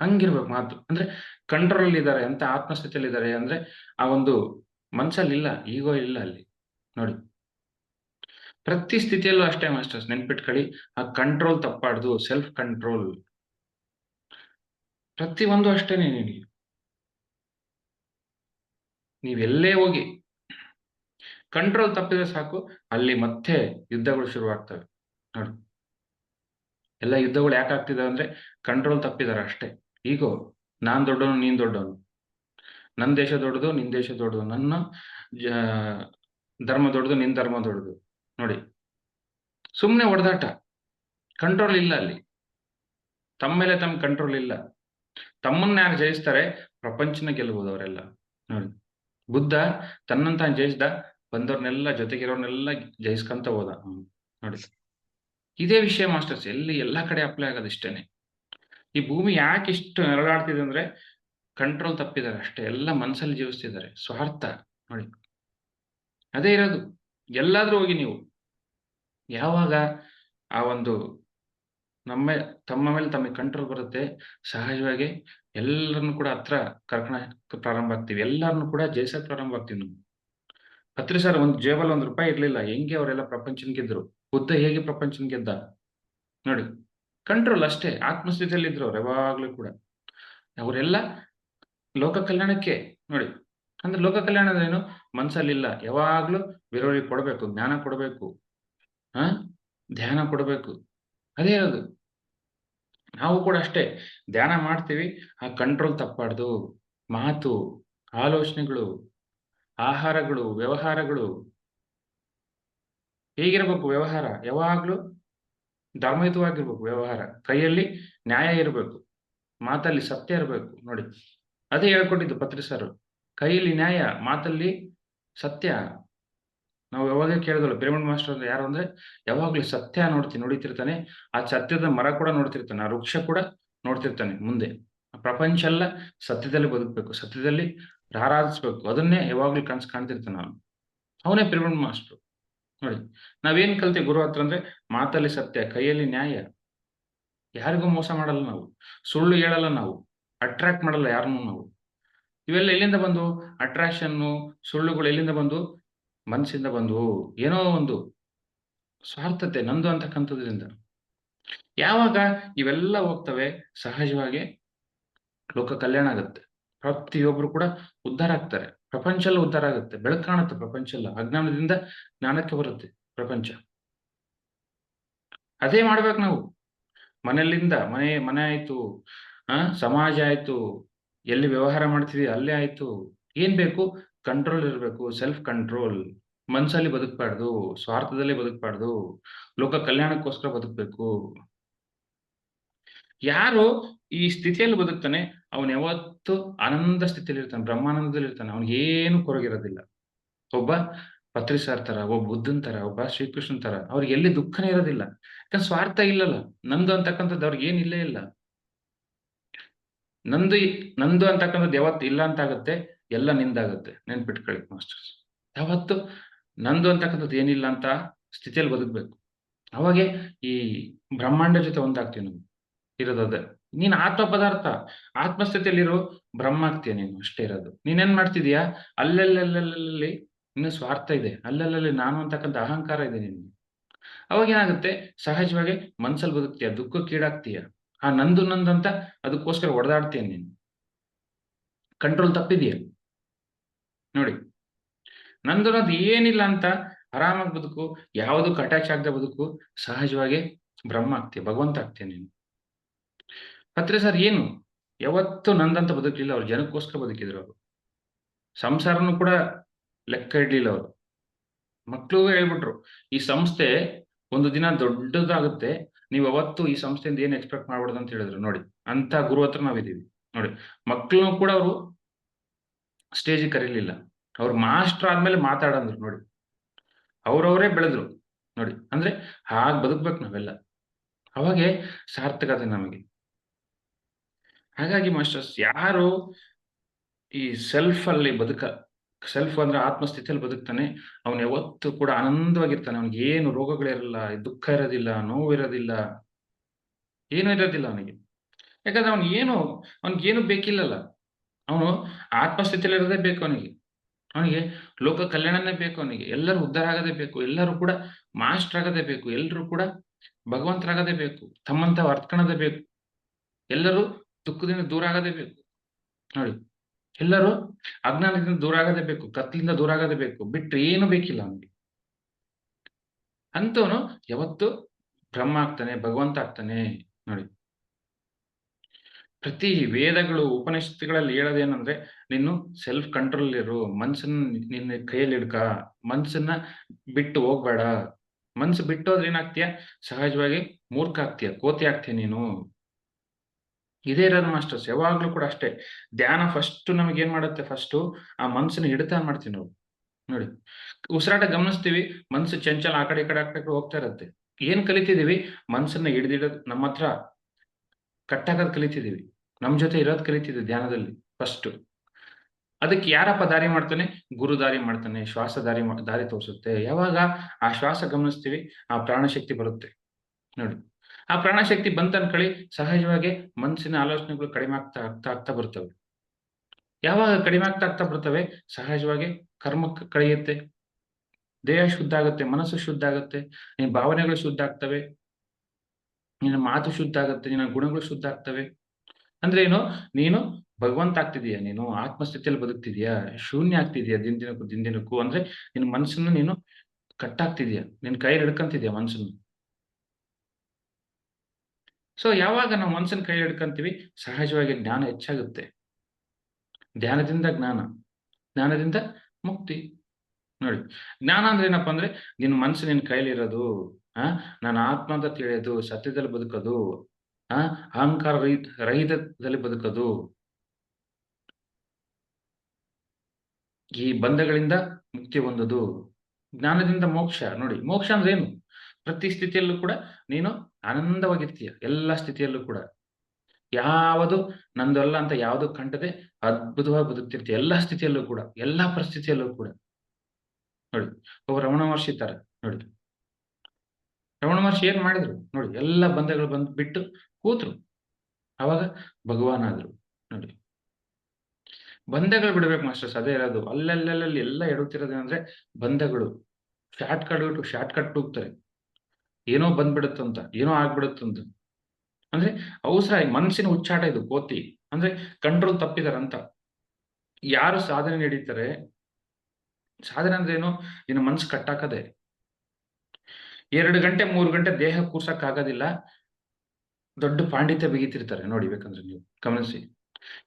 ಹಂಗಿರ್ಬೇಕು ಮಾತು. ಅಂದ್ರೆ ಕಂಟ್ರೋಲ್ ಇದ್ದಾರೆ ಅಂತ ಆತ್ಮಸ್ಥಿತಿಯಲ್ಲಿ ಇದ್ದಾರೆ ಅಂದ್ರೆ ಆ ಒಂದು ಮನ್ಸಲ್ಲಿ ಇಲ್ಲ ಈಗೋ ಇಲ್ಲ ಅಲ್ಲಿ. ನೋಡಿ. ಪ್ರತಿ ಸ್ಥಿತಿಯಲ್ಲೂ ಅಷ್ಟೇ ಮಾಸ್ಟರ್ಸ್, ನೆನ್ಪಿಟ್ಕೊಳ್ಳಿ, ಆ ಕಂಟ್ರೋಲ್ ತಪ್ಪಾಡ್ದು ಸೆಲ್ಫ್ ಕಂಟ್ರೋಲ್ ಪ್ರತಿ ಒಂದು ಅಷ್ಟೇನೆ ನಿನಗೆ. ನೀವೆಲ್ಲೇ ಹೋಗಿ ಕಂಟ್ರೋಲ್ ತಪ್ಪಿದ್ರೆ ಸಾಕು, ಅಲ್ಲಿ ಮತ್ತೆ ಯುದ್ಧಗಳು ಶುರುವಾಗ್ತವೆ. ನೋಡಿ. ಎಲ್ಲ ಯುದ್ಧಗಳು ಯಾಕೆ ಆಗ್ತಿದಾವೆ ಅಂದ್ರೆ ಕಂಟ್ರೋಲ್ ತಪ್ಪಿದಾರೆ ಅಷ್ಟೇ. ಈಗೋ, ನಾನ್ ದೊಡ್ಡವನು, ನೀನ್ ದೊಡ್ಡವನು. ನನ್ನ ದೇಶ ದೊಡ್ಡದು, ನಿನ್ ದೇಶ ದೊಡ್ಡದು. ನನ್ನ ಧರ್ಮ ದೊಡ್ಡದು, ನಿನ್ ಧರ್ಮ ದೊಡ್ಡದು. ನೋಡಿ. ಸುಮ್ಮನೆ ಹೊಡೆದಾಟ. ಕಂಟ್ರೋಲ್ ಇಲ್ಲ ಅಲ್ಲಿ. ತಮ್ಮ ಮೇಲೆ ತಮ್ಮ ಕಂಟ್ರೋಲ್ ಇಲ್ಲ. ತಮ್ಮನ್ನ ಯಾರು ಜಯಿಸ್ತಾರೆ? ಪ್ರಪಂಚನ ಗೆಲ್ಲಬಹುದು ಅವರೆಲ್ಲ. ನೋಡಿ. ಬುದ್ಧ ತನ್ನಂತ ಜಯಿಸ್ದ, ಬಂದವ್ರನ್ನೆಲ್ಲ ಜೊತೆಗಿರೋರ್ನೆಲ್ಲ ಜಯಿಸ್ಕೊಂತ ಹೋದ. ನೋಡಿ. ಇದೇ ವಿಷಯ ಮಾಸ್ಟರ್ಸ್, ಎಲ್ಲಿ ಎಲ್ಲಾ ಕಡೆ ಅಪ್ಲೈ ಆಗೋದು ಇಷ್ಟೇನೆ. ಈ ಭೂಮಿ ಯಾಕೆ ಇಷ್ಟು ನೆರಳಾಡ್ತಿದೆ ಅಂದ್ರೆ ಕಂಟ್ರೋಲ್ ತಪ್ಪಿದ್ದಾರೆ ಅಷ್ಟೇ, ಎಲ್ಲ ಮನಸ್ಸಲ್ಲಿ ಜೀವಿಸ್ತಿದ್ದಾರೆ, ಸ್ವಾರ್ಥ, ನೋಡಿ. ಅದೇ ಇರೋದು. ಎಲ್ಲಾದ್ರೂ ಹೋಗಿ ನೀವು. ಯಾವಾಗ ಆ ಒಂದು ನಮ್ಮ ತಮ್ಮ ಮೇಲೆ ತಮಗೆ ಕಂಟ್ರೋಲ್ ಬರುತ್ತೆ. ಸಹಜವಾಗಿ ಎಲ್ಲರನ್ನು ಕೂಡ ಹತ್ರ ಕರ್ಕೊಂಡ ಪ್ರಾರಂಭ ಆಗ್ತೀವಿ. ಎಲ್ಲರನ್ನು ಕೂಡ ಜಯಿಸಕ್ ಪ್ರಾರಂಭ ಆಗ್ತೀವಿ ನಾವು. ಹತ್ರ ಸರ್ ಒಂದು ಜೇಬಲ್ ಒಂದ್ ರೂಪಾಯಿ ಇರ್ಲಿಲ್ಲ. ಹೆಂಗೆ ಅವರೆಲ್ಲ ಪ್ರಪಂಚನ ಗೆದ್ರು? ಬುದ್ಧ ಹೇಗೆ ಪ್ರಪಂಚನ ಗೆದ್ದ? ನೋಡಿ, ಕಂಟ್ರೋಲ್ ಅಷ್ಟೇ. ಆತ್ಮಸ್ಥಿತಿಯಲ್ಲಿ ಇದ್ರು ಅವ್ರು, ಯಾವಾಗ್ಲೂ ಕೂಡ. ಅವರೆಲ್ಲ ಲೋಕ ಕಲ್ಯಾಣಕ್ಕೆ, ನೋಡಿ, ಅಂದ್ರೆ ಲೋಕ ಕಲ್ಯಾಣ ಏನು? ಮನ್ಸಲ್ಲಿಲ್ಲ. ಯಾವಾಗ್ಲೂ ಬೇರೆಯವ್ರಿಗೆ ಕೊಡಬೇಕು, ಜ್ಞಾನ ಕೊಡಬೇಕು, ಹ? ಧ್ಯಾನ ಕೊಡ್ಬೇಕು. ಅದೇ ಅದು ನಾವು ಕೂಡ ಅಷ್ಟೇ ಧ್ಯಾನ ಮಾಡ್ತೀವಿ, ಆ ಕಂಟ್ರೋಲ್ ತಪ್ಪಾಡ್ದು, ಮಾತು, ಆಲೋಚನೆಗಳು, ಆಹಾರಗಳು, ವ್ಯವಹಾರಗಳು, ಹೇಗಿರ್ಬೇಕು ವ್ಯವಹಾರ. ಯಾವಾಗ್ಲೂ ಧರ್ಮಯುತವಾಗಿರ್ಬೇಕು ವ್ಯವಹಾರ. ಕೈಯಲ್ಲಿ ನ್ಯಾಯ ಇರಬೇಕು, ಮಾತಲ್ಲಿ ಸತ್ಯ ಇರಬೇಕು ನೋಡಿ. ಅದೇ ಹೇಳ್ಕೊಟ್ಟಿದ್ದು ಪತ್ರಿಸರು ಕೈಯಲ್ಲಿ ನ್ಯಾಯ, ಮಾತಲ್ಲಿ ಸತ್ಯ. ನಾವು ಯಾವಾಗ ಕೇಳಿದ್ರು ಪಿರಮಿಡ್ ಮಾಸ್ಟರ್ ಅಂದ್ರೆ ಯಾರು ಅಂದ್ರೆ, ಯಾವಾಗ್ಲೂ ಸತ್ಯ ನೋಡ್ತೀನಿ, ನೋಡಿತಿರ್ತಾನೆ. ಆ ಸತ್ಯದ ಮರ ಕೂಡ ನೋಡ್ತಿರ್ತಾನೆ, ಆ ವೃಕ್ಷ ಕೂಡ ನೋಡ್ತಿರ್ತಾನೆ ಮುಂದೆ. ಪ್ರಪಂಚ ಎಲ್ಲ ಸತ್ಯದಲ್ಲಿ ಬದುಕಬೇಕು, ಸತ್ಯದಲ್ಲಿ ರಾರಾಧಿಸ್ಬೇಕು ಅದನ್ನೇ ಯಾವಾಗ್ಲೂ ಕನ್ಸ್ ಕಾಣ್ತಿರ್ತಾನೆ ಅವನು. ಅವನೇ ಪಿರಮಿಡ್ ಮಾಸ್ಟರ್. ನೋಡಿ, ನಾವೇನ್ ಕಲ್ತೀವಿ ಗುರು ಹತ್ರ ಅಂದ್ರೆ, ಮಾತಲ್ಲಿ ಸತ್ಯ, ಕೈಯಲ್ಲಿ ನ್ಯಾಯ. ಯಾರಿಗೂ ಮೋಸ ಮಾಡಲ್ಲ ನಾವು. ಸುಳ್ಳು ಹೇಳಲ್ಲ ನಾವು. ಅಟ್ರಾಕ್ಟ್ ಮಾಡಲ್ಲ ಯಾರನ್ನೂ ನಾವು. ಇವೆಲ್ಲ ಎಲ್ಲಿಂದ ಬಂದು? ಅಟ್ರಾಕ್ಷನ್ನು ಸುಳ್ಳುಗಳು ಎಲ್ಲಿಂದ ಬಂದು? ಮನಸ್ಸಿಂದ ಬಂದು ಏನೋ ಒಂದು ಸ್ವಾರ್ಥತೆ ನಂದು ಅಂತಕ್ಕಂಥದ್ರಿಂದ. ಯಾವಾಗ ಇವೆಲ್ಲ ಹೋಗ್ತವೆ, ಸಹಜವಾಗಿ ಲೋಕ ಕಲ್ಯಾಣ ಆಗುತ್ತೆ. ಪ್ರತಿಯೊಬ್ರು ಕೂಡ ಉದ್ಧಾರ ಆಗ್ತಾರೆ. ಪ್ರಪಂಚ ಎಲ್ಲ ಉದ್ಧಾರ ಆಗುತ್ತೆ. ಬೆಳಕು ಕಾಣುತ್ತೆ ಪ್ರಪಂಚ ಎಲ್ಲ. ಅಜ್ಞಾನದಿಂದ ಜ್ಞಾನಕ್ಕೆ ಬರುತ್ತೆ ಪ್ರಪಂಚ. ಅದೇ ಮಾಡ್ಬೇಕು ನಾವು. ಮನೆಯಲ್ಲಿಂದ ಮನೆ ಮನೆ ಆಯ್ತು, ಆ, ಸಮಾಜ ಆಯ್ತು, ಎಲ್ಲಿ ವ್ಯವಹಾರ ಮಾಡ್ತೀವಿ ಅಲ್ಲೇ ಆಯ್ತು, ಏನ್ ಬೇಕು? ಕಂಟ್ರೋಲ್ ಇರಬೇಕು ಸೆಲ್ಫ್ ಕಂಟ್ರೋಲ್ ಮನ್ಸಲ್ಲಿ ಬದುಕಬಾರ್ದು, ಸ್ವಾರ್ಥದಲ್ಲಿ ಬದುಕಬಾರ್ದು, ಲೋಕ ಕಲ್ಯಾಣಕ್ಕೋಸ್ಕರ ಬದುಕಬೇಕು. ಯಾರು ಈ ಸ್ಥಿತಿಯಲ್ಲಿ ಬದುಕ್ತಾನೆ, ಅವನ್ ಯಾವತ್ತು ಆನಂದ ಸ್ಥಿತಿಯಲ್ಲಿ ಇರ್ತಾನೆ, ಬ್ರಹ್ಮಾನಂದದಲ್ಲಿ ಇರ್ತಾನೆ, ಅವನಿಗೆ ಏನು ಕೊರಗಿರೋದಿಲ್ಲ. ಒಬ್ಬ ಪತ್ರಿಸಾರ್ ತರ ಒಬ್ಬ ಬುದ್ಧನ್ ತರ ಒಬ್ಬ ಶ್ರೀಕೃಷ್ಣನ್ ತರ ಅವ್ರಿಗೆ ಎಲ್ಲಿ ದುಃಖನೇ ಇರೋದಿಲ್ಲ. ಯಾಕಂದ್ರೆ ಸ್ವಾರ್ಥ ಇಲ್ಲಲ್ಲ, ನಂದು ಅಂತಕ್ಕಂಥದ್ದು ಅವ್ರಿಗೆ ಏನಿಲ್ಲೇ ಇಲ್ಲ ನಂದು ನಂದು ಅಂತಕ್ಕಂಥದ್ದು ಯಾವತ್ತು ಇಲ್ಲ ಅಂತ ಆಗುತ್ತೆ ಎಲ್ಲ ನಿಂದಾಗುತ್ತೆ. ನೆನ್ಪಿಟ್ಕೊಳ್ಳಿ ಮಾಸ್ಟರ್ಸ್. ಯಾವತ್ತು ನಂದು ಅಂತಕ್ಕಂಥದ್ದು ಏನಿಲ್ಲ ಅಂತ ಸ್ಥಿತಿಯಲ್ಲಿ ಬದುಕ್ಬೇಕು. ಅವಾಗೆ ಈ ಬ್ರಹ್ಮಾಂಡ ಜೊತೆ ಒಂದಾಗ್ತೀವಿ ನಾವು ಇರೋದದ. ನೀನ್ ಆತ್ಮ ಪದಾರ್ಥ ಆತ್ಮಸ್ಥಿತಿಯಲ್ಲಿರೋ ಬ್ರಹ್ಮ ಆಗ್ತೀಯ ನೀನು? ಅಷ್ಟೇ ಇರೋದು. ನೀನೇನ್ ಮಾಡ್ತಿದ್ಯಾ? ಅಲ್ಲಲ್ಲಲ್ಲಲ್ಲಿ ಇನ್ನು ಸ್ವಾರ್ಥ ಇದೆ. ಅಲ್ಲಲ್ಲಲ್ಲಿ ನಾನು ಅಂತಕ್ಕಂಥ ಅಹಂಕಾರ ಇದೆ ನಿನ್ಗೆ. ಅವಾಗ ಏನಾಗುತ್ತೆ? ಸಹಜವಾಗಿ ಮನ್ಸಲ್ಲಿ ಬದುಕ್ತೀಯ. ದುಃಖಕ್ಕೀಡಾಗ್ತೀಯ ಆ ನಂದು ನಂದಂತ ಅದಕ್ಕೋಸ್ಕರ ಹೊಡೆದಾಡ್ತೀಯ ನೀನು. ಕಂಟ್ರೋಲ್ ತಪ್ಪಿದೆಯಾ? ನೋಡಿ. ನಂದು ಅನ್ನೋದು ಏನಿಲ್ಲ ಅಂತ ಆರಾಮಾಗಿ ಬದುಕು, ಯಾವುದು ಅಟ್ಯಾಚ್ ಆಗದೆ ಬದುಕು, ಸಹಜವಾಗಿ ಬ್ರಹ್ಮ ಆಗ್ತೀಯ, ಭಗವಂತ ಆಗ್ತೀಯ ನೀನು. ಪತ್ರೆ ಸರ್, ಏನು? ಯಾವತ್ತು ನಂದಂತ ಬದುಕಲಿಲ್ಲ ಅವ್ರು, ಜನಕ್ಕೋಸ್ಕರ ಬದುಕಿದ್ರು ಅವರು. ಸಂಸಾರನು ಕೂಡ ಲೆಕ್ಕ ಇಡ್ಲಿಲ್ಲ ಅವರು. ಮಕ್ಕಳು ಹೇಳ್ಬಿಟ್ರು, ಈ ಸಂಸ್ಥೆ ಒಂದು ದಿನ ದೊಡ್ಡದಾಗುತ್ತೆ, ನೀವು ಅವತ್ತು ಈ ಸಂಸ್ಥೆಯಿಂದ ಏನು ಎಕ್ಸ್ಪೆಕ್ಟ್ ಮಾಡ್ಬಾರ್ದು ಅಂತ ಹೇಳಿದ್ರು. ನೋಡಿ ಅಂತ ಗುರು ಹತ್ರ ನಾವಿದೀವಿ ನೋಡಿ ಮಕ್ಕಳನ್ನು ಕೂಡ ಅವರು ಸ್ಟೇಜಿಗೆ ಕರೀಲಿಲ್ಲ. ಅವ್ರು ಮಾಸ್ಟರ್ ಆದ್ಮೇಲೆ ಮಾತಾಡಂದ್ರು ನೋಡಿ. ಅವ್ರವರೇ ಬೆಳೆದ್ರು ನೋಡಿ. ಅಂದ್ರೆ ಹಾಗೆ ಬದುಕ್ಬೇಕು ನಾವೆಲ್ಲ. ಅವಾಗೆ ಸಾರ್ಥಕತೆ ನಮಗೆ. ಹಾಗಾಗಿ ಮಾಸ್ಟರ್ಸ್, ಯಾರು ಈ ಸೆಲ್ಫ್ ಅಲ್ಲಿ ಬದುಕ ಸೆಲ್ಫ್ ಅಂದ್ರೆ ಆತ್ಮಸ್ಥಿತಿಯಲ್ಲಿ ಬದುಕ್ತಾನೆ, ಅವನು ಯಾವತ್ತು ಕೂಡ ಆನಂದವಾಗಿರ್ತಾನೆ. ಅವನಿಗೆ ಏನು ರೋಗಗಳಿರಲ್ಲ, ದುಃಖ ಇರೋದಿಲ್ಲ ನೋವು ಇರೋದಿಲ್ಲ ಏನು ಇರೋದಿಲ್ಲ ಅವನಿಗೆ. ಯಾಕಂದ್ರೆ ಅವನು ಏನು ಅವನಿಗೆ ಏನು ಬೇಕಿಲ್ಲಲ್ಲ. ಅವನು ಆತ್ಮಸ್ಥಿತಿಯಲ್ಲಿ ಇರೋದೇ ಬೇಕು ಅವನಿಗೆ. ಅವನಿಗೆ ಲೋಕ ಕಲ್ಯಾಣನೇ ಬೇಕು ಅವನಿಗೆ. ಎಲ್ಲರೂ ಉದ್ಧಾರ ಆಗದೇ ಬೇಕು. ಎಲ್ಲರೂ ಕೂಡ ಮಾಸ್ಟರ್ ಆಗದೇ ಬೇಕು. ಎಲ್ಲರೂ ಕೂಡ ಭಗವಂತರಾಗದೇ ಬೇಕು. ತಮ್ಮಂತ ವರ್ತಕಣದೇ ಬೇಕು. ಎಲ್ಲರೂ ದುಃಖದಿಂದ ದೂರ ಆಗದೇ ಬೇಕು. ನೋಡಿ, ಎಲ್ಲರೂ ಅಜ್ಞಾನದಿಂದ ದೂರ ಆಗದೇ ಬೇಕು. ಕತ್ತಲಿಂದ ದೂರ ಆಗದೇ ಬೇಕು. ಬಿಟ್ರೆ ಏನು ಬೇಕಿಲ್ಲ ಅವನಿಗೆ. ಅಂತವನು ಯಾವತ್ತು ಬ್ರಹ್ಮ ಆಗ್ತಾನೆ, ಭಗವಂತ ಆಗ್ತಾನೆ. ನೋಡಿ ಪ್ರತಿ ವೇದಗಳು, ಉಪನಿಷತ್ತುಗಳಲ್ಲಿ ಹೇಳೋದೇನಂದ್ರೆ, ನೀನು ಸೆಲ್ಫ್ ಕಂಟ್ರೋಲ್ ಇರು, ಮನ್ಸನ್ನ ನಿನ್ನ ಕೈಯಲ್ಲಿ ಹಿಡ್ಕ ಮನ್ಸನ್ನ ಬಿಟ್ಟು ಹೋಗ್ಬೇಡ. ಮನ್ಸು ಬಿಟ್ಟೋದ್ರೆ ಏನಾಗ್ತೀಯ? ಸಹಜವಾಗಿ ಮೂರ್ಖ ಆಗ್ತೀಯ, ಕೋತಿ ಆಗ್ತೀಯ ನೀನು. ಇದೇ ಇರೋದು ಮಾಸ್ಟರ್ಸ್ ಯಾವಾಗ್ಲೂ ಕೂಡ ಅಷ್ಟೇ. ಧ್ಯಾನ ಫಸ್ಟ್ ನಮಗೆ ಏನ್ ಮಾಡುತ್ತೆ? ಫಸ್ಟ್ ಆ ಮನ್ಸನ್ನ ಹಿಡಿತ ಮಾಡ್ತೀವಿ ನಾವು. ನೋಡಿ, ಉಸಿರಾಟ ಗಮನಿಸ್ತೀವಿ, ಮನ್ಸು ಚಂಚಲ ಆ ಕಡೆ ಈ ಕಡೆ ಆ ಕಡೆ ಹೋಗ್ತಾ ಇರತ್ತೆ. ಏನ್ ಕಲಿತಿದೀವಿ? ಮನ್ಸನ್ನ ಹಿಡಿದಿಡೋದು ನಮ್ಮ ಹತ್ರ ಕಟ್ಟಾಕದ್ ಕಲಿತಿದ್ದೀವಿ ನಮ್ ಜೊತೆ ಇರೋದು ಕಲಿತಿದ್ವಿ ಧ್ಯಾನದಲ್ಲಿ ಫಸ್ಟ್ ಅದಕ್ಕೆ ಯಾರಪ್ಪ ದಾರಿ ಮಾಡ್ತಾನೆ? ಗುರು ದಾರಿ ಮಾಡ್ತಾನೆ, ಶ್ವಾಸ ದಾರಿ ದಾರಿ ತೋರಿಸುತ್ತೆ. ಯಾವಾಗ ಆ ಶ್ವಾಸ ಗಮನಿಸ್ತೀವಿ, ಆ ಪ್ರಾಣಶಕ್ತಿ ಬರುತ್ತೆ. ನೋಡಿ. ಆ ಪ್ರಾಣಶಕ್ತಿ ಬಂತ ಅನ್ಕೊಳ್ಳಿ ಸಹಜವಾಗಿ ಮನಸ್ಸಿನ ಆಲೋಚನೆಗಳು ಕಡಿಮೆ ಆಗ್ತಾ ಆಗ್ತಾ ಆಗ್ತಾ ಬರ್ತವೆ. ಯಾವಾಗ ಕಡಿಮೆ ಆಗ್ತಾ ಆಗ್ತಾ ಬರ್ತವೆ? ಸಹಜವಾಗಿ ಕರ್ಮ ಕಳೆಯುತ್ತೆ. ದೇಹ ಶುದ್ಧ ಆಗುತ್ತೆ, ಮನಸ್ಸು ಶುದ್ಧ ಆಗುತ್ತೆ ನಿಮ್ಮ ಭಾವನೆಗಳು ಶುದ್ಧ ಆಗ್ತವೆ. ನಿನ್ನ ಮಾತು ಶುದ್ಧ ಆಗುತ್ತೆ, ನಿನ್ನ ಗುಣಗಳು ಶುದ್ಧ ಆಗ್ತವೆ. ಅಂದ್ರೆ ಏನು? ನೀನು ಭಗವಂತ ಆಗ್ತಿದೀಯಾ ನೀನು ಆತ್ಮಸ್ಥಿತಿಯಲ್ಲಿ ಬದುಕ್ತಿದ್ಯಾ ಶೂನ್ಯ ಆಗ್ತಿದ್ಯಾ ದಿನ ದಿನಕ್ಕೂ ದಿನ ದಿನಕ್ಕೂ? ಅಂದ್ರೆ ನಿನ್ನ ಮನಸ್ಸನ್ನ ನೀನು ಕಟ್ಟಾಗ್ತಿದ್ಯಾ ನಿನ್ ಕೈಯಲ್ಲಿ ಹಿಡ್ಕಂತಿದ್ಯಾ ಮನಸ್ಸನ್ನು? ಸೊ ಯಾವಾಗ ನಾವು ಮನಸ್ಸನ್ನ ಕೈ ಹಿಡ್ಕಂತೀವಿ? ಸಹಜವಾಗಿ ಜ್ಞಾನ ಹೆಚ್ಚಾಗುತ್ತೆ. ಧ್ಯಾನದಿಂದ ಜ್ಞಾನ, ಜ್ಞಾನದಿಂದ ಮುಕ್ತಿ. ನೋಡಿ, ಜ್ಞಾನ ಅಂದ್ರೆ ಏನಪ್ಪಾ ಅಂದ್ರೆ ನಿನ್ನ ಮನಸ್ಸು ನಿನ್ನ ಕೈಲಿರೋದು ಆ? ನಾನು ಆತ್ಮ ಅಂತ ತಿಳಿಯೋದು, ಸತ್ಯದಲ್ಲಿ ಬದುಕೋದು, ಆ? ಅಹಂಕಾರ ರಹಿತ, ರಹಿತದಲ್ಲಿ ಬದುಕೋದು. ಈ ಬಂಧಗಳಿಂದ ಮುಕ್ತಿ ಹೊಂದೋದು. ಜ್ಞಾನದಿಂದ ಮೋಕ್ಷ, ನೋಡಿ, ಮೋಕ್ಷ ಅಂದ್ರೆ ಏನು? ಪ್ರತಿ ಸ್ಥಿತಿಯಲ್ಲೂ ಕೂಡ ನೀನು ಆನಂದವಾಗಿರ್ತೀಯ ಎಲ್ಲ ಸ್ಥಿತಿಯಲ್ಲೂ ಕೂಡ. ಯಾವುದು ನಂದಲ್ಲ ಅಂತ ಯಾವುದು ಕಂಡದೆ ಅದ್ಭುತವಾಗಿ ಬದುಕ್ತಿರ್ತೀಯ, ಎಲ್ಲಾ ಸ್ಥಿತಿಯಲ್ಲೂ ಕೂಡ, ಎಲ್ಲಾ ಪರಿಸ್ಥಿತಿಯಲ್ಲೂ ಕೂಡ. ನೋಡಿ, ಒಬ್ಬ ರಮಣ ಮಹರ್ಷಿ ನೋಡಿ. ರಮಣ ಮಹರ್ಷಿ ಏನ್ ಮಾಡಿದ್ರು? ನೋಡಿ, ಎಲ್ಲ ಬಂಧಗಳು ಬಂದು ಬಿಟ್ಟು ಕೂತ್ರು. ಅವಾಗ ಭಗವಾನ್ ಆದ್ರು ನೋಡಿ. ಬಂಧಗಳು ಬಿಡ್ಬೇಕು ಮಾಸ್ಟರ್ಸ್, ಅದೇ ಇರೋದು. ಅಲ್ಲಲ್ಲಲ್ಲಿ ಎಲ್ಲ ಎಡುತ್ತಿರೋದೇನಂದ್ರೆ ಬಂಧಗಳು. ಶಾರ್ಟ್ ಕಟ್ ಬಿಟ್ಟು ಶಾರ್ಟ್ ಕಟ್ ಹೋಗ್ತಾರೆ ಏನೋ ಬಂದ್ಬಿಡುತ್ತಂತ, ಏನೋ ಆಗ್ಬಿಡುತ್ತಂತ. ಅಂದ್ರೆ ಅವಸರ ಮನಸ್ಸಿನ ಉಚ್ಚಾಟ ಇದು, ಕೋತಿ. ಅಂದ್ರೆ ಕಂಟ್ರೋಲ್ ತಪ್ಪಿದಾರಂತ. ಯಾರು ಸಾಧನೆ ನಡೀತಾರೆ ಸಾಧನೆ ಅಂದ್ರೆ ಏನು? ಇನ್ನು ಮನ್ಸು ಕಟ್ಟಾಕದೆ. ಎರಡು ಗಂಟೆ, ಮೂರು ಗಂಟೆ ದೇಹ ಕೂರ್ಸಕ್ ಆಗೋದಿಲ್ಲ ದೊಡ್ಡ ಪಾಂಡಿತ್ಯ ಬಿಗಿತಿರ್ತಾರೆ. ನೋಡಿ ಬೇಕಂದ್ರೆ ನೀವು ಗಮನಿಸಿ.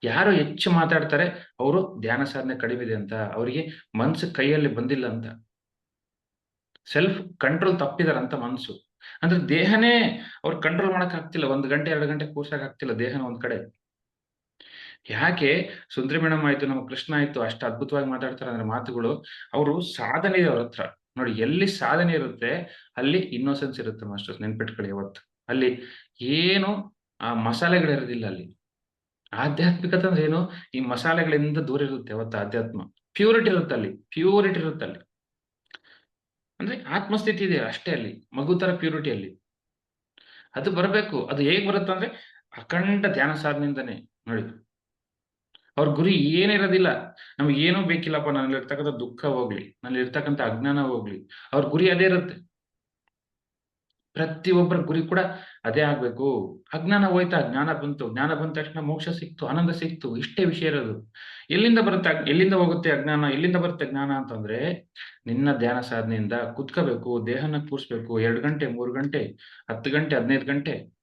ಯಾರು ಹೆಚ್ಚು ಮಾತಾಡ್ತಾರೆ, ಅವರು ಧ್ಯಾನ ಸಾಧನೆ ಕಡಿಮೆ ಇದೆ ಅಂತ, ಅವರಿಗೆ ಮನ್ಸು ಕೈಯಲ್ಲಿ ಬಂದಿಲ್ಲ ಅಂತ. ಸೆಲ್ಫ್ ಕಂಟ್ರೋಲ್ ತಪ್ಪಿದಾರಂತ ಮನ್ಸು. ಅಂದ್ರೆ ದೇಹನೇ ಅವ್ರು ಕಂಟ್ರೋಲ್ ಮಾಡಕ್ ಆಗ್ತಿಲ್ಲ. ಒಂದ್ ಗಂಟೆ, ಎರಡು ಗಂಟೆ ಕೂರ್ಸಕ್ ಆಗ್ತಿಲ್ಲ ದೇಹನ ಒಂದ್ ಕಡೆ. ಯಾಕೆ? ಸುಂದರಿ ಮೇಡಮ್ ಆಯ್ತು, ನಮ್ಮ ಕೃಷ್ಣ ಆಯ್ತು, ಅಷ್ಟು ಅದ್ಭುತವಾಗಿ ಮಾತಾಡ್ತಾರೆ ಅಂದ್ರೆ ಮಾತುಗಳು. ಅವರು ಸಾಧನೆ ಇದೆ ಅವ್ರ ಹತ್ರ. ನೋಡಿ, ಎಲ್ಲಿ ಸಾಧನೆ ಇರುತ್ತೆ, ಅಲ್ಲಿ ಇನ್ನೋಸೆನ್ಸ್ ಇರುತ್ತೆ ಮಾಸ್ಟರ್ಸ್, ನೆನ್ಪಿಟ್ಕೊಳ್ಳಿ ಯಾವತ್ತು. ಅಲ್ಲಿ ಏನು ಆ ಮಸಾಲೆಗಳಿರೋದಿಲ್ಲ ಅಲ್ಲಿ. ಆಧ್ಯಾತ್ಮಿಕತೆ ಅಂದ್ರೆ ಏನು, ಈ ಮಸಾಲೆಗಳಿಂದ ದೂರ ಇರುತ್ತೆ ಅವತ್ತು ಆಧ್ಯಾತ್ಮ. ಪ್ಯೂರಿಟಿ ಇರುತ್ತೆ ಅಲ್ಲಿ ಪ್ಯೂರಿಟಿ ಇರುತ್ತೆ ಅಲ್ಲಿ. ಅಂದ್ರೆ ಆತ್ಮಸ್ಥಿತಿ ಇದೆ ಅಷ್ಟೇ ಅಲ್ಲಿ, ಮಗು ತರ ಪ್ಯೂರಿಟಿ ಅಲ್ಲಿ. ಅದು ಬರಬೇಕು, ಅದು ಹೇಗ್ ಬರುತ್ತೆ ಅಂದ್ರೆ ಅಖಂಡ ಧ್ಯಾನ ಸಾಧನೆಯಿಂದನೇ. ನೋಡಿ ಅವ್ರ ಗುರಿ ಏನಿರೋದಿಲ್ಲ ನಮ್ಗೆ ಏನೂ ಬೇಕಿಲ್ಲಪ್ಪ ನನ್ನಲ್ಲಿ ಇರ್ತಕ್ಕಂಥ ದುಃಖ ಹೋಗ್ಲಿ ನಲ್ಲಿ ಇರ್ತಕ್ಕಂಥ ಅಜ್ಞಾನ ಹೋಗ್ಲಿ, ಅವ್ರ ಗುರಿ ಅದೇ ಇರುತ್ತೆ. ಪ್ರತಿಯೊಬ್ಬರ ಗುರಿ ಕೂಡ ಅದೇ ಆಗ್ಬೇಕು. ಅಜ್ಞಾನ ಹೋಯ್ತಾ, ಜ್ಞಾನ ಬಂತು, ಜ್ಞಾನ ಬಂದ ತಕ್ಷಣ ಮೋಕ್ಷ ಸಿಕ್ತು, ಆನಂದ ಸಿಕ್ತು, ಇಷ್ಟೇ ವಿಷಯ ಇರೋದು. ಎಲ್ಲಿಂದ ಬರುತ್ತೆ ಎಲ್ಲಿಂದ ಹೋಗುತ್ತೆ ಅಜ್ಞಾನ, ಎಲ್ಲಿಂದ ಬರುತ್ತೆ ಜ್ಞಾನ ಅಂತಂದ್ರೆ, ನಿನ್ನ ಧ್ಯಾನ ಸಾಧನೆಯಿಂದ ಕುತ್ಕೋಬೇಕು, ದೇಹನ ಕೂರಿಸ್ಬೇಕು, ಎರಡು ಗಂಟೆ, ಮೂರು ಗಂಟೆ, ಹತ್ತು ಗಂಟೆ, ಹದಿನೈದು ಗಂಟೆ.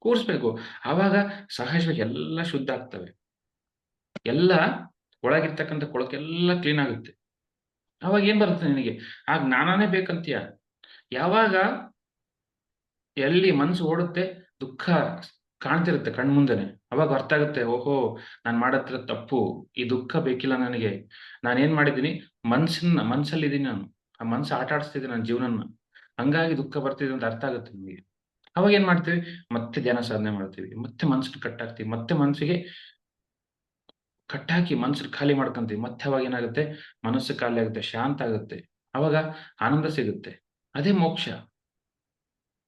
ಕೂರಿಸ್ಬೇಕು. ಆವಾಗ ಸಹಜವಾಗಿ ಎಲ್ಲ ಶುದ್ಧ ಆಗ್ತವೆ. ಎಲ್ಲ ಒಳಗಿರ್ತಕ್ಕಂಥ ಕೊಳಕೆಲ್ಲ ಕ್ಲೀನ್ ಆಗುತ್ತೆ. ಅವಾಗ ಏನ್ ಬರುತ್ತೆ ನಿನಗೆ? ಆ ಜ್ಞಾನನೇ ಬೇಕಂತೀಯ? ಯಾವಾಗ ಎಲ್ಲಿ ಮನ್ಸು ಓಡುತ್ತೆ, ದುಃಖ ಕಾಣ್ತಿರುತ್ತೆ ಕಣ್ಮುಂದೆನೆ ಅವಾಗ ಅರ್ಥ ಆಗುತ್ತೆ, ಓಹೋ, ನಾನ್ ಮಾಡತ್ರ ತಪ್ಪು, ಈ ದುಃಖ ಬೇಕಿಲ್ಲ ನನಗೆ. ನಾನೇನ್ ಮಾಡಿದ್ದೀನಿ? ಮನ್ಸನ್ನ, ಮನ್ಸಲ್ಲಿದ್ದೀನಿ ನಾನು. ಆ ಮನ್ಸು ಆಟ ಆಡಿಸ್ತಿದ್ದೆ ನನ್ನ ಜೀವನನ ಹಂಗಾಗಿ ದುಃಖ ಬರ್ತಿದೆ ಅಂತ ಅರ್ಥ ಆಗುತ್ತೆ ನಿಮಗೆ ಅವಾಗ ಏನ್ ಮಾಡ್ತೀವಿ? ಮತ್ತೆ ಧ್ಯಾನ ಸಾಧನೆ ಮಾಡ್ತೀವಿ. ಮತ್ತೆ ಮನ್ಸಿಗೆ ಕಟ್ಟಾಕ್ತಿವಿ. ಮತ್ತೆ ಮನ್ಸಿಗೆ ಕಟ್ಟಾಕಿ ಮನಸ್ಸು ಖಾಲಿ ಮಾಡ್ಕೊಂತೀವಿ ಮತ್ತೆ ಅವಾಗ ಏನಾಗುತ್ತೆ? ಮನಸ್ಸು ಖಾಲಿ ಆಗುತ್ತೆ, ಶಾಂತ ಆಗುತ್ತೆ. ಅವಾಗ ಆನಂದ ಸಿಗುತ್ತೆ. ಅದೇ ಮೋಕ್ಷ.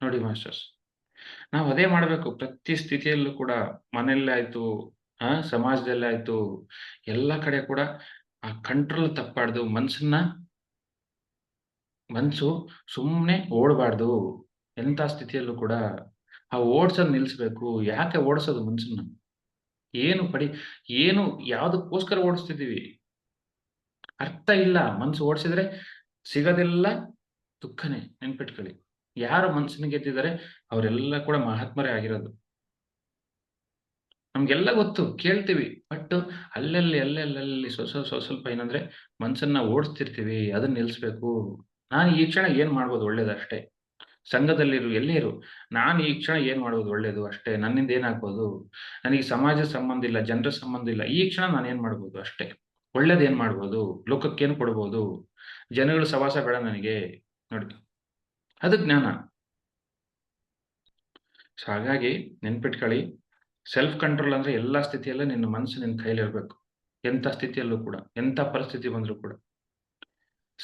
ನೋಡಿ ಮಾಸ್ಟರ್ಸ್, ನಾವು ಅದೇ ಮಾಡ್ಬೇಕು. ಪ್ರತಿ ಸ್ಥಿತಿಯಲ್ಲೂ ಕೂಡ ಮನೆಯಲ್ಲೇ ಆಯ್ತು ಆ ಸಮಾಜದಲ್ಲೇ ಆಯ್ತು, ಎಲ್ಲ ಕಡೆ ಕೂಡ ಆ ಕಂಟ್ರೋಲ್ ತಪ್ಪಾಡ್ದು. ಮನ್ಸನ್ನ ಮನ್ಸು ಸುಮ್ಮನೆ ಓಡಬಾರ್ದು. ಎಂಥ ಸ್ಥಿತಿಯಲ್ಲೂ ಕೂಡ ಆ ಓಡ್ಸೋದ್ ನಿಲ್ಸ್ಬೇಕು. ಯಾಕೆ ಓಡಿಸೋದು ಮನ್ಸನ್ನ? ಏನು ಪಡಿ, ಏನು ಯಾವುದಕ್ಕೋಸ್ಕರ ಓಡಿಸ್ತಿದ್ದೀವಿ? ಅರ್ಥ ಇಲ್ಲ. ಮನ್ಸು ಓಡಿಸಿದ್ರೆ ಸಿಗೋದೆಲ್ಲ, ದುಃಖನೇ ನೆನ್ಪಿಟ್ಕೊಳ್ಳಿ. ಯಾರು ಮನ್ಸನ್ನ ಗೆದ್ದಿದ್ದಾರೆ, ಅವರೆಲ್ಲ ಕೂಡ ಮಹಾತ್ಮರೇ ಆಗಿರೋದು. ನಮ್ಗೆಲ್ಲ ಗೊತ್ತು, ಕೇಳ್ತೀವಿ. ಬಟ್ ಅಲ್ಲಲ್ಲಿ ಅಲ್ಲಲ್ಲಿ ಸ್ವಲ್ಪ ಸ್ವಲ್ಪ ಏನಂದ್ರೆ ಮನ್ಸನ್ನ ಓಡಿಸ್ತಿರ್ತೀವಿ, ಅದನ್ನ ನಿಲ್ಸ್ಬೇಕು. ನಾನು ಈ ಕ್ಷಣ ಏನ್ ಮಾಡ್ಬೋದು? ಒಳ್ಳೇದು ಅಷ್ಟೇ. ಸಂಘದಲ್ಲಿರು ಎಲ್ಲೇ ಇರು ನಾನು ಈ ಕ್ಷಣ ಏನ್ ಮಾಡೋದು ಒಳ್ಳೇದು? ಅಷ್ಟೇ, ನನ್ನಿಂದ ಏನಾಗ್ಬೋದು ನನಗೆ ಸಮಾಜ ಸಂಬಂಧ ಇಲ್ಲ, ಜನರ ಸಂಬಂಧ ಇಲ್ಲ, ಈ ಕ್ಷಣ ನಾನು ಏನ್ ಮಾಡ್ಬೋದು? ಅಷ್ಟೇ. ಒಳ್ಳೇದೇನ್ ಏನ್ ಮಾಡ್ಬೋದು? ಲೋಕಕ್ಕೆ ಏನ್ ಕೊಡ್ಬೋದು? ಜನಗಳ ಸವಾಸ ಬೇಡ ನನಗೆ. ನೋಡಿ. ಅದು ಜ್ಞಾನ. ಸೊ ಹಾಗಾಗಿ ನೆನ್ಪಿಟ್ಕೊಳ್ಳಿ. ಸೆಲ್ಫ್ ಕಂಟ್ರೋಲ್ ಅಂದ್ರೆ ಎಲ್ಲಾ ಸ್ಥಿತಿಯಲ್ಲೂ ನಿನ್ನ ಮನಸ್ಸು ನಿನ್ನ ಕೈಲಿರ್ಬೇಕು ಎಂಥ ಸ್ಥಿತಿಯಲ್ಲೂ ಕೂಡ, ಎಂಥ ಪರಿಸ್ಥಿತಿ ಬಂದ್ರು ಕೂಡ.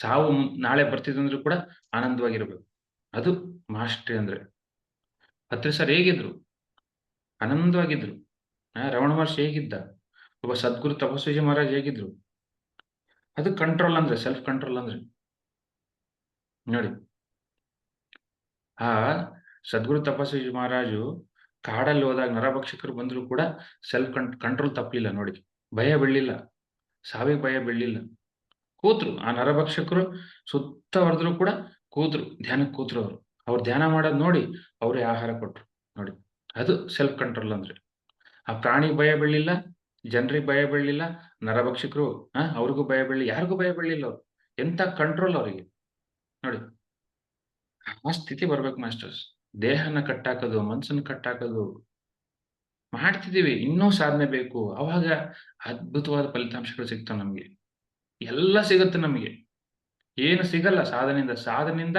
ಸಾವು ನಾಳೆ ಬರ್ತಿದಂದ್ರೂ ಕೂಡ ಆನಂದವಾಗಿರ್ಬೇಕು. ಅದು ಮಾಸ್ಟ್ರಿ ಅಂದ್ರೆ. ಹತ್ರಿ ಸರ್ ಹೇಗಿದ್ರು? ಆನಂದವಾಗಿದ್ರು. ರಮಣ ಮಹರ್ಷಿ ಹೇಗಿದ್ದ? ಒಬ್ಬ ಸದ್ಗುರು ತಪಸ್ವಿಜಿ ಮಹಾರಾಜ್ ಹೇಗಿದ್ರು? ಅದು ಕಂಟ್ರೋಲ್ ಅಂದ್ರೆ ಸೆಲ್ಫ್ ಕಂಟ್ರೋಲ್ ಅಂದ್ರೆ. ನೋಡಿ. ಆ, ಸದ್ಗುರು ತಪಸ್ವಿಜಿ ಮಹಾರಾಜು ಕಾಡಲ್ಲಿ ಹೋದಾಗ ನರಭಕ್ಷಕರು ಬಂದ್ರು ಕೂಡ ಸೆಲ್ಫ್ ಕಂಟ್ರೋಲ್ ತಪ್ಪಲಿಲ್ಲ ನೋಡಿ. ಭಯ ಬೀಳಲಿಲ್ಲ. ಸಾವಿಗೆ ಭಯ ಬೀಳಲಿಲ್ಲ. ಕೂತ್ರು. ಆ ನರಭಕ್ಷಕರು ಸುತ್ತ ಹೊಡೆದ್ರು ಕೂಡ ಕೂತ್ರು. ಧ್ಯಾನಕ್ಕೆ ಕೂತ್ರು ಅವರು. ಅವ್ರು ಧ್ಯಾನ ಮಾಡೋದು ನೋಡಿ ಅವರೇ ಆಹಾರ ಕೊಟ್ರು, ನೋಡಿ. ಅದು ಸೆಲ್ಫ್ ಕಂಟ್ರೋಲ್ ಅಂದ್ರೆ. ಆ ಪ್ರಾಣಿ ಭಯ ಬೀಳಲಿಲ್ಲ, ಜನರಿಗೆ ಭಯ ಬೀಳಲಿಲ್ಲ, ನರಭಕ್ಷಕರು, ಆ, ಅವ್ರಿಗೂ ಭಯ ಬೀಳಲಿ ಯಾರಿಗೂ ಭಯ ಬೀಳಲಿಲ್ಲ ಅವ್ರು. ಎಂತ ಕಂಟ್ರೋಲ್ ಅವರಿಗೆ? ನೋಡಿ. ಆ ಸ್ಥಿತಿ ಬರ್ಬೇಕು ಮಾಸ್ಟರ್ಸ್ ದೇಹನ ಕಟ್ಟಾಕೋದು, ಮನ್ಸನ್ನ ಕಟ್ಟಾಕೋದು. ಮಾಡ್ತಿದ್ದೀವಿ, ಇನ್ನೂ ಸಾಧನೆ ಬೇಕು. ಅವಾಗ ಅದ್ಭುತವಾದ ಫಲಿತಾಂಶಗಳು ಸಿಗ್ತಾವೆ ನಮಗೆ. ಎಲ್ಲ ಸಿಗುತ್ತೆ ನಮಗೆ. ಏನು ಸಿಗಲ್ಲ, ಸಾಧನೆಯಿಂದ ಸಾಧನೆಯಿಂದ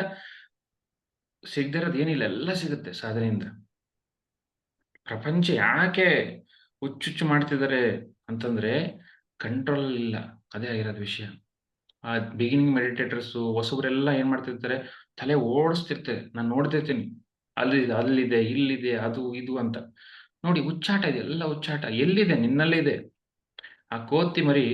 ಸಿಗದಿರೋದು ಏನಿಲ್ಲ, ಎಲ್ಲ ಸಿಗುತ್ತೆ ಸಾಧನೆಯಿಂದ. ಪ್ರಪಂಚ ಯಾಕೆ ಹುಚ್ಚುಚ್ಚು ಮಾಡ್ತಿದ್ದಾರೆ ಅಂತಂದ್ರೆ ಕಂಟ್ರೋಲ್ ಇಲ್ಲ, ಅದೇ ಆಗಿರೋದು ವಿಷಯ. ಆ ಬಿಗಿನಿಂಗ್ ಮೆಡಿಟೇಟರ್ಸು ಹೊಸಬ್ರೆಲ್ಲ ಏನ್ ಮಾಡ್ತಿರ್ತಾರೆ, ತಲೆ ಓಡಿಸ್ತಿರ್ತಾರೆ ನಾನು ನೋಡ್ತಿರ್ತೀನಿ. ಅಲ್ಲಿ, ಅಲ್ಲಿದೆ, ಇಲ್ಲಿದೆ, ಅದು, ಇದು ಅಂತ. ನೋಡಿ, ಹುಚ್ಚಾಟ ಇದೆ, ಎಲ್ಲ ಹುಚ್ಚಾಟ. ಎಲ್ಲಿದೆ? ನಿನ್ನಲ್ಲೇ ಇದೆ ಆ ಕೋತಿ ಮರಿ,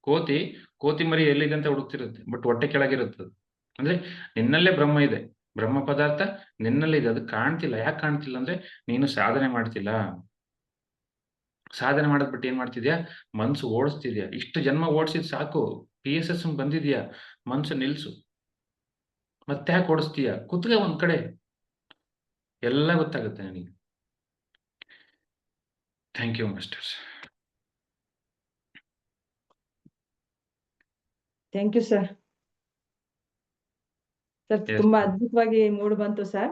ಕೋತಿ ಕೋತಿ ಮರಿ ಎಲ್ಲಿದೆ ಅಂತ ಹುಡುಕ್ತಿರುತ್ತೆ, ಬಟ್ ಹೊಟ್ಟೆ ಕೆಳಗಿರುತ್ತೆ ಅದು. ಅಂದ್ರೆ ನಿನ್ನಲ್ಲೇ ಬ್ರಹ್ಮ ಇದೆ. ಬ್ರಹ್ಮ ಪದಾರ್ಥ ನಿನ್ನಲ್ಲಿದೆ ಅದು ಕಾಣ್ತಿಲ್ಲ. ಯಾಕೆ ಕಾಣ್ತಿಲ್ಲ ಅಂದ್ರೆ ನೀನು ಸಾಧನೆ ಮಾಡ್ತಿಲ್ಲ. ಸಾಧನೆ ಮಾಡೋದ್ ಬಿಟ್ಟು ಏನ್ ಮಾಡ್ತಿದ್ಯಾ? ಮನ್ಸು ಓಡಿಸ್ತಿದ್ಯಾ? ಇಷ್ಟು ಜನ್ಮ ಓಡಿಸಿದ್ ಸಾಕು. ಪಿ ಎಸ್ ಎಸ್ ಬಂದಿದ್ಯಾ? ಮನ್ಸು ನಿಲ್ಸು. ಮತ್ತೆ ಯಾಕೆ ಓಡಿಸ್ತೀಯ? ಕುತ್ಗೆ ಒಂದ್ ಕಡೆ. ಎಲ್ಲ ಗೊತ್ತಾಗುತ್ತೆ ನನಗೆ. Thank you masters thank you sir sir ತುಂಬಾ. ಅದ್ಭುತವಾಗಿ ಮೂಡ್ ಬಂತು ಸರ್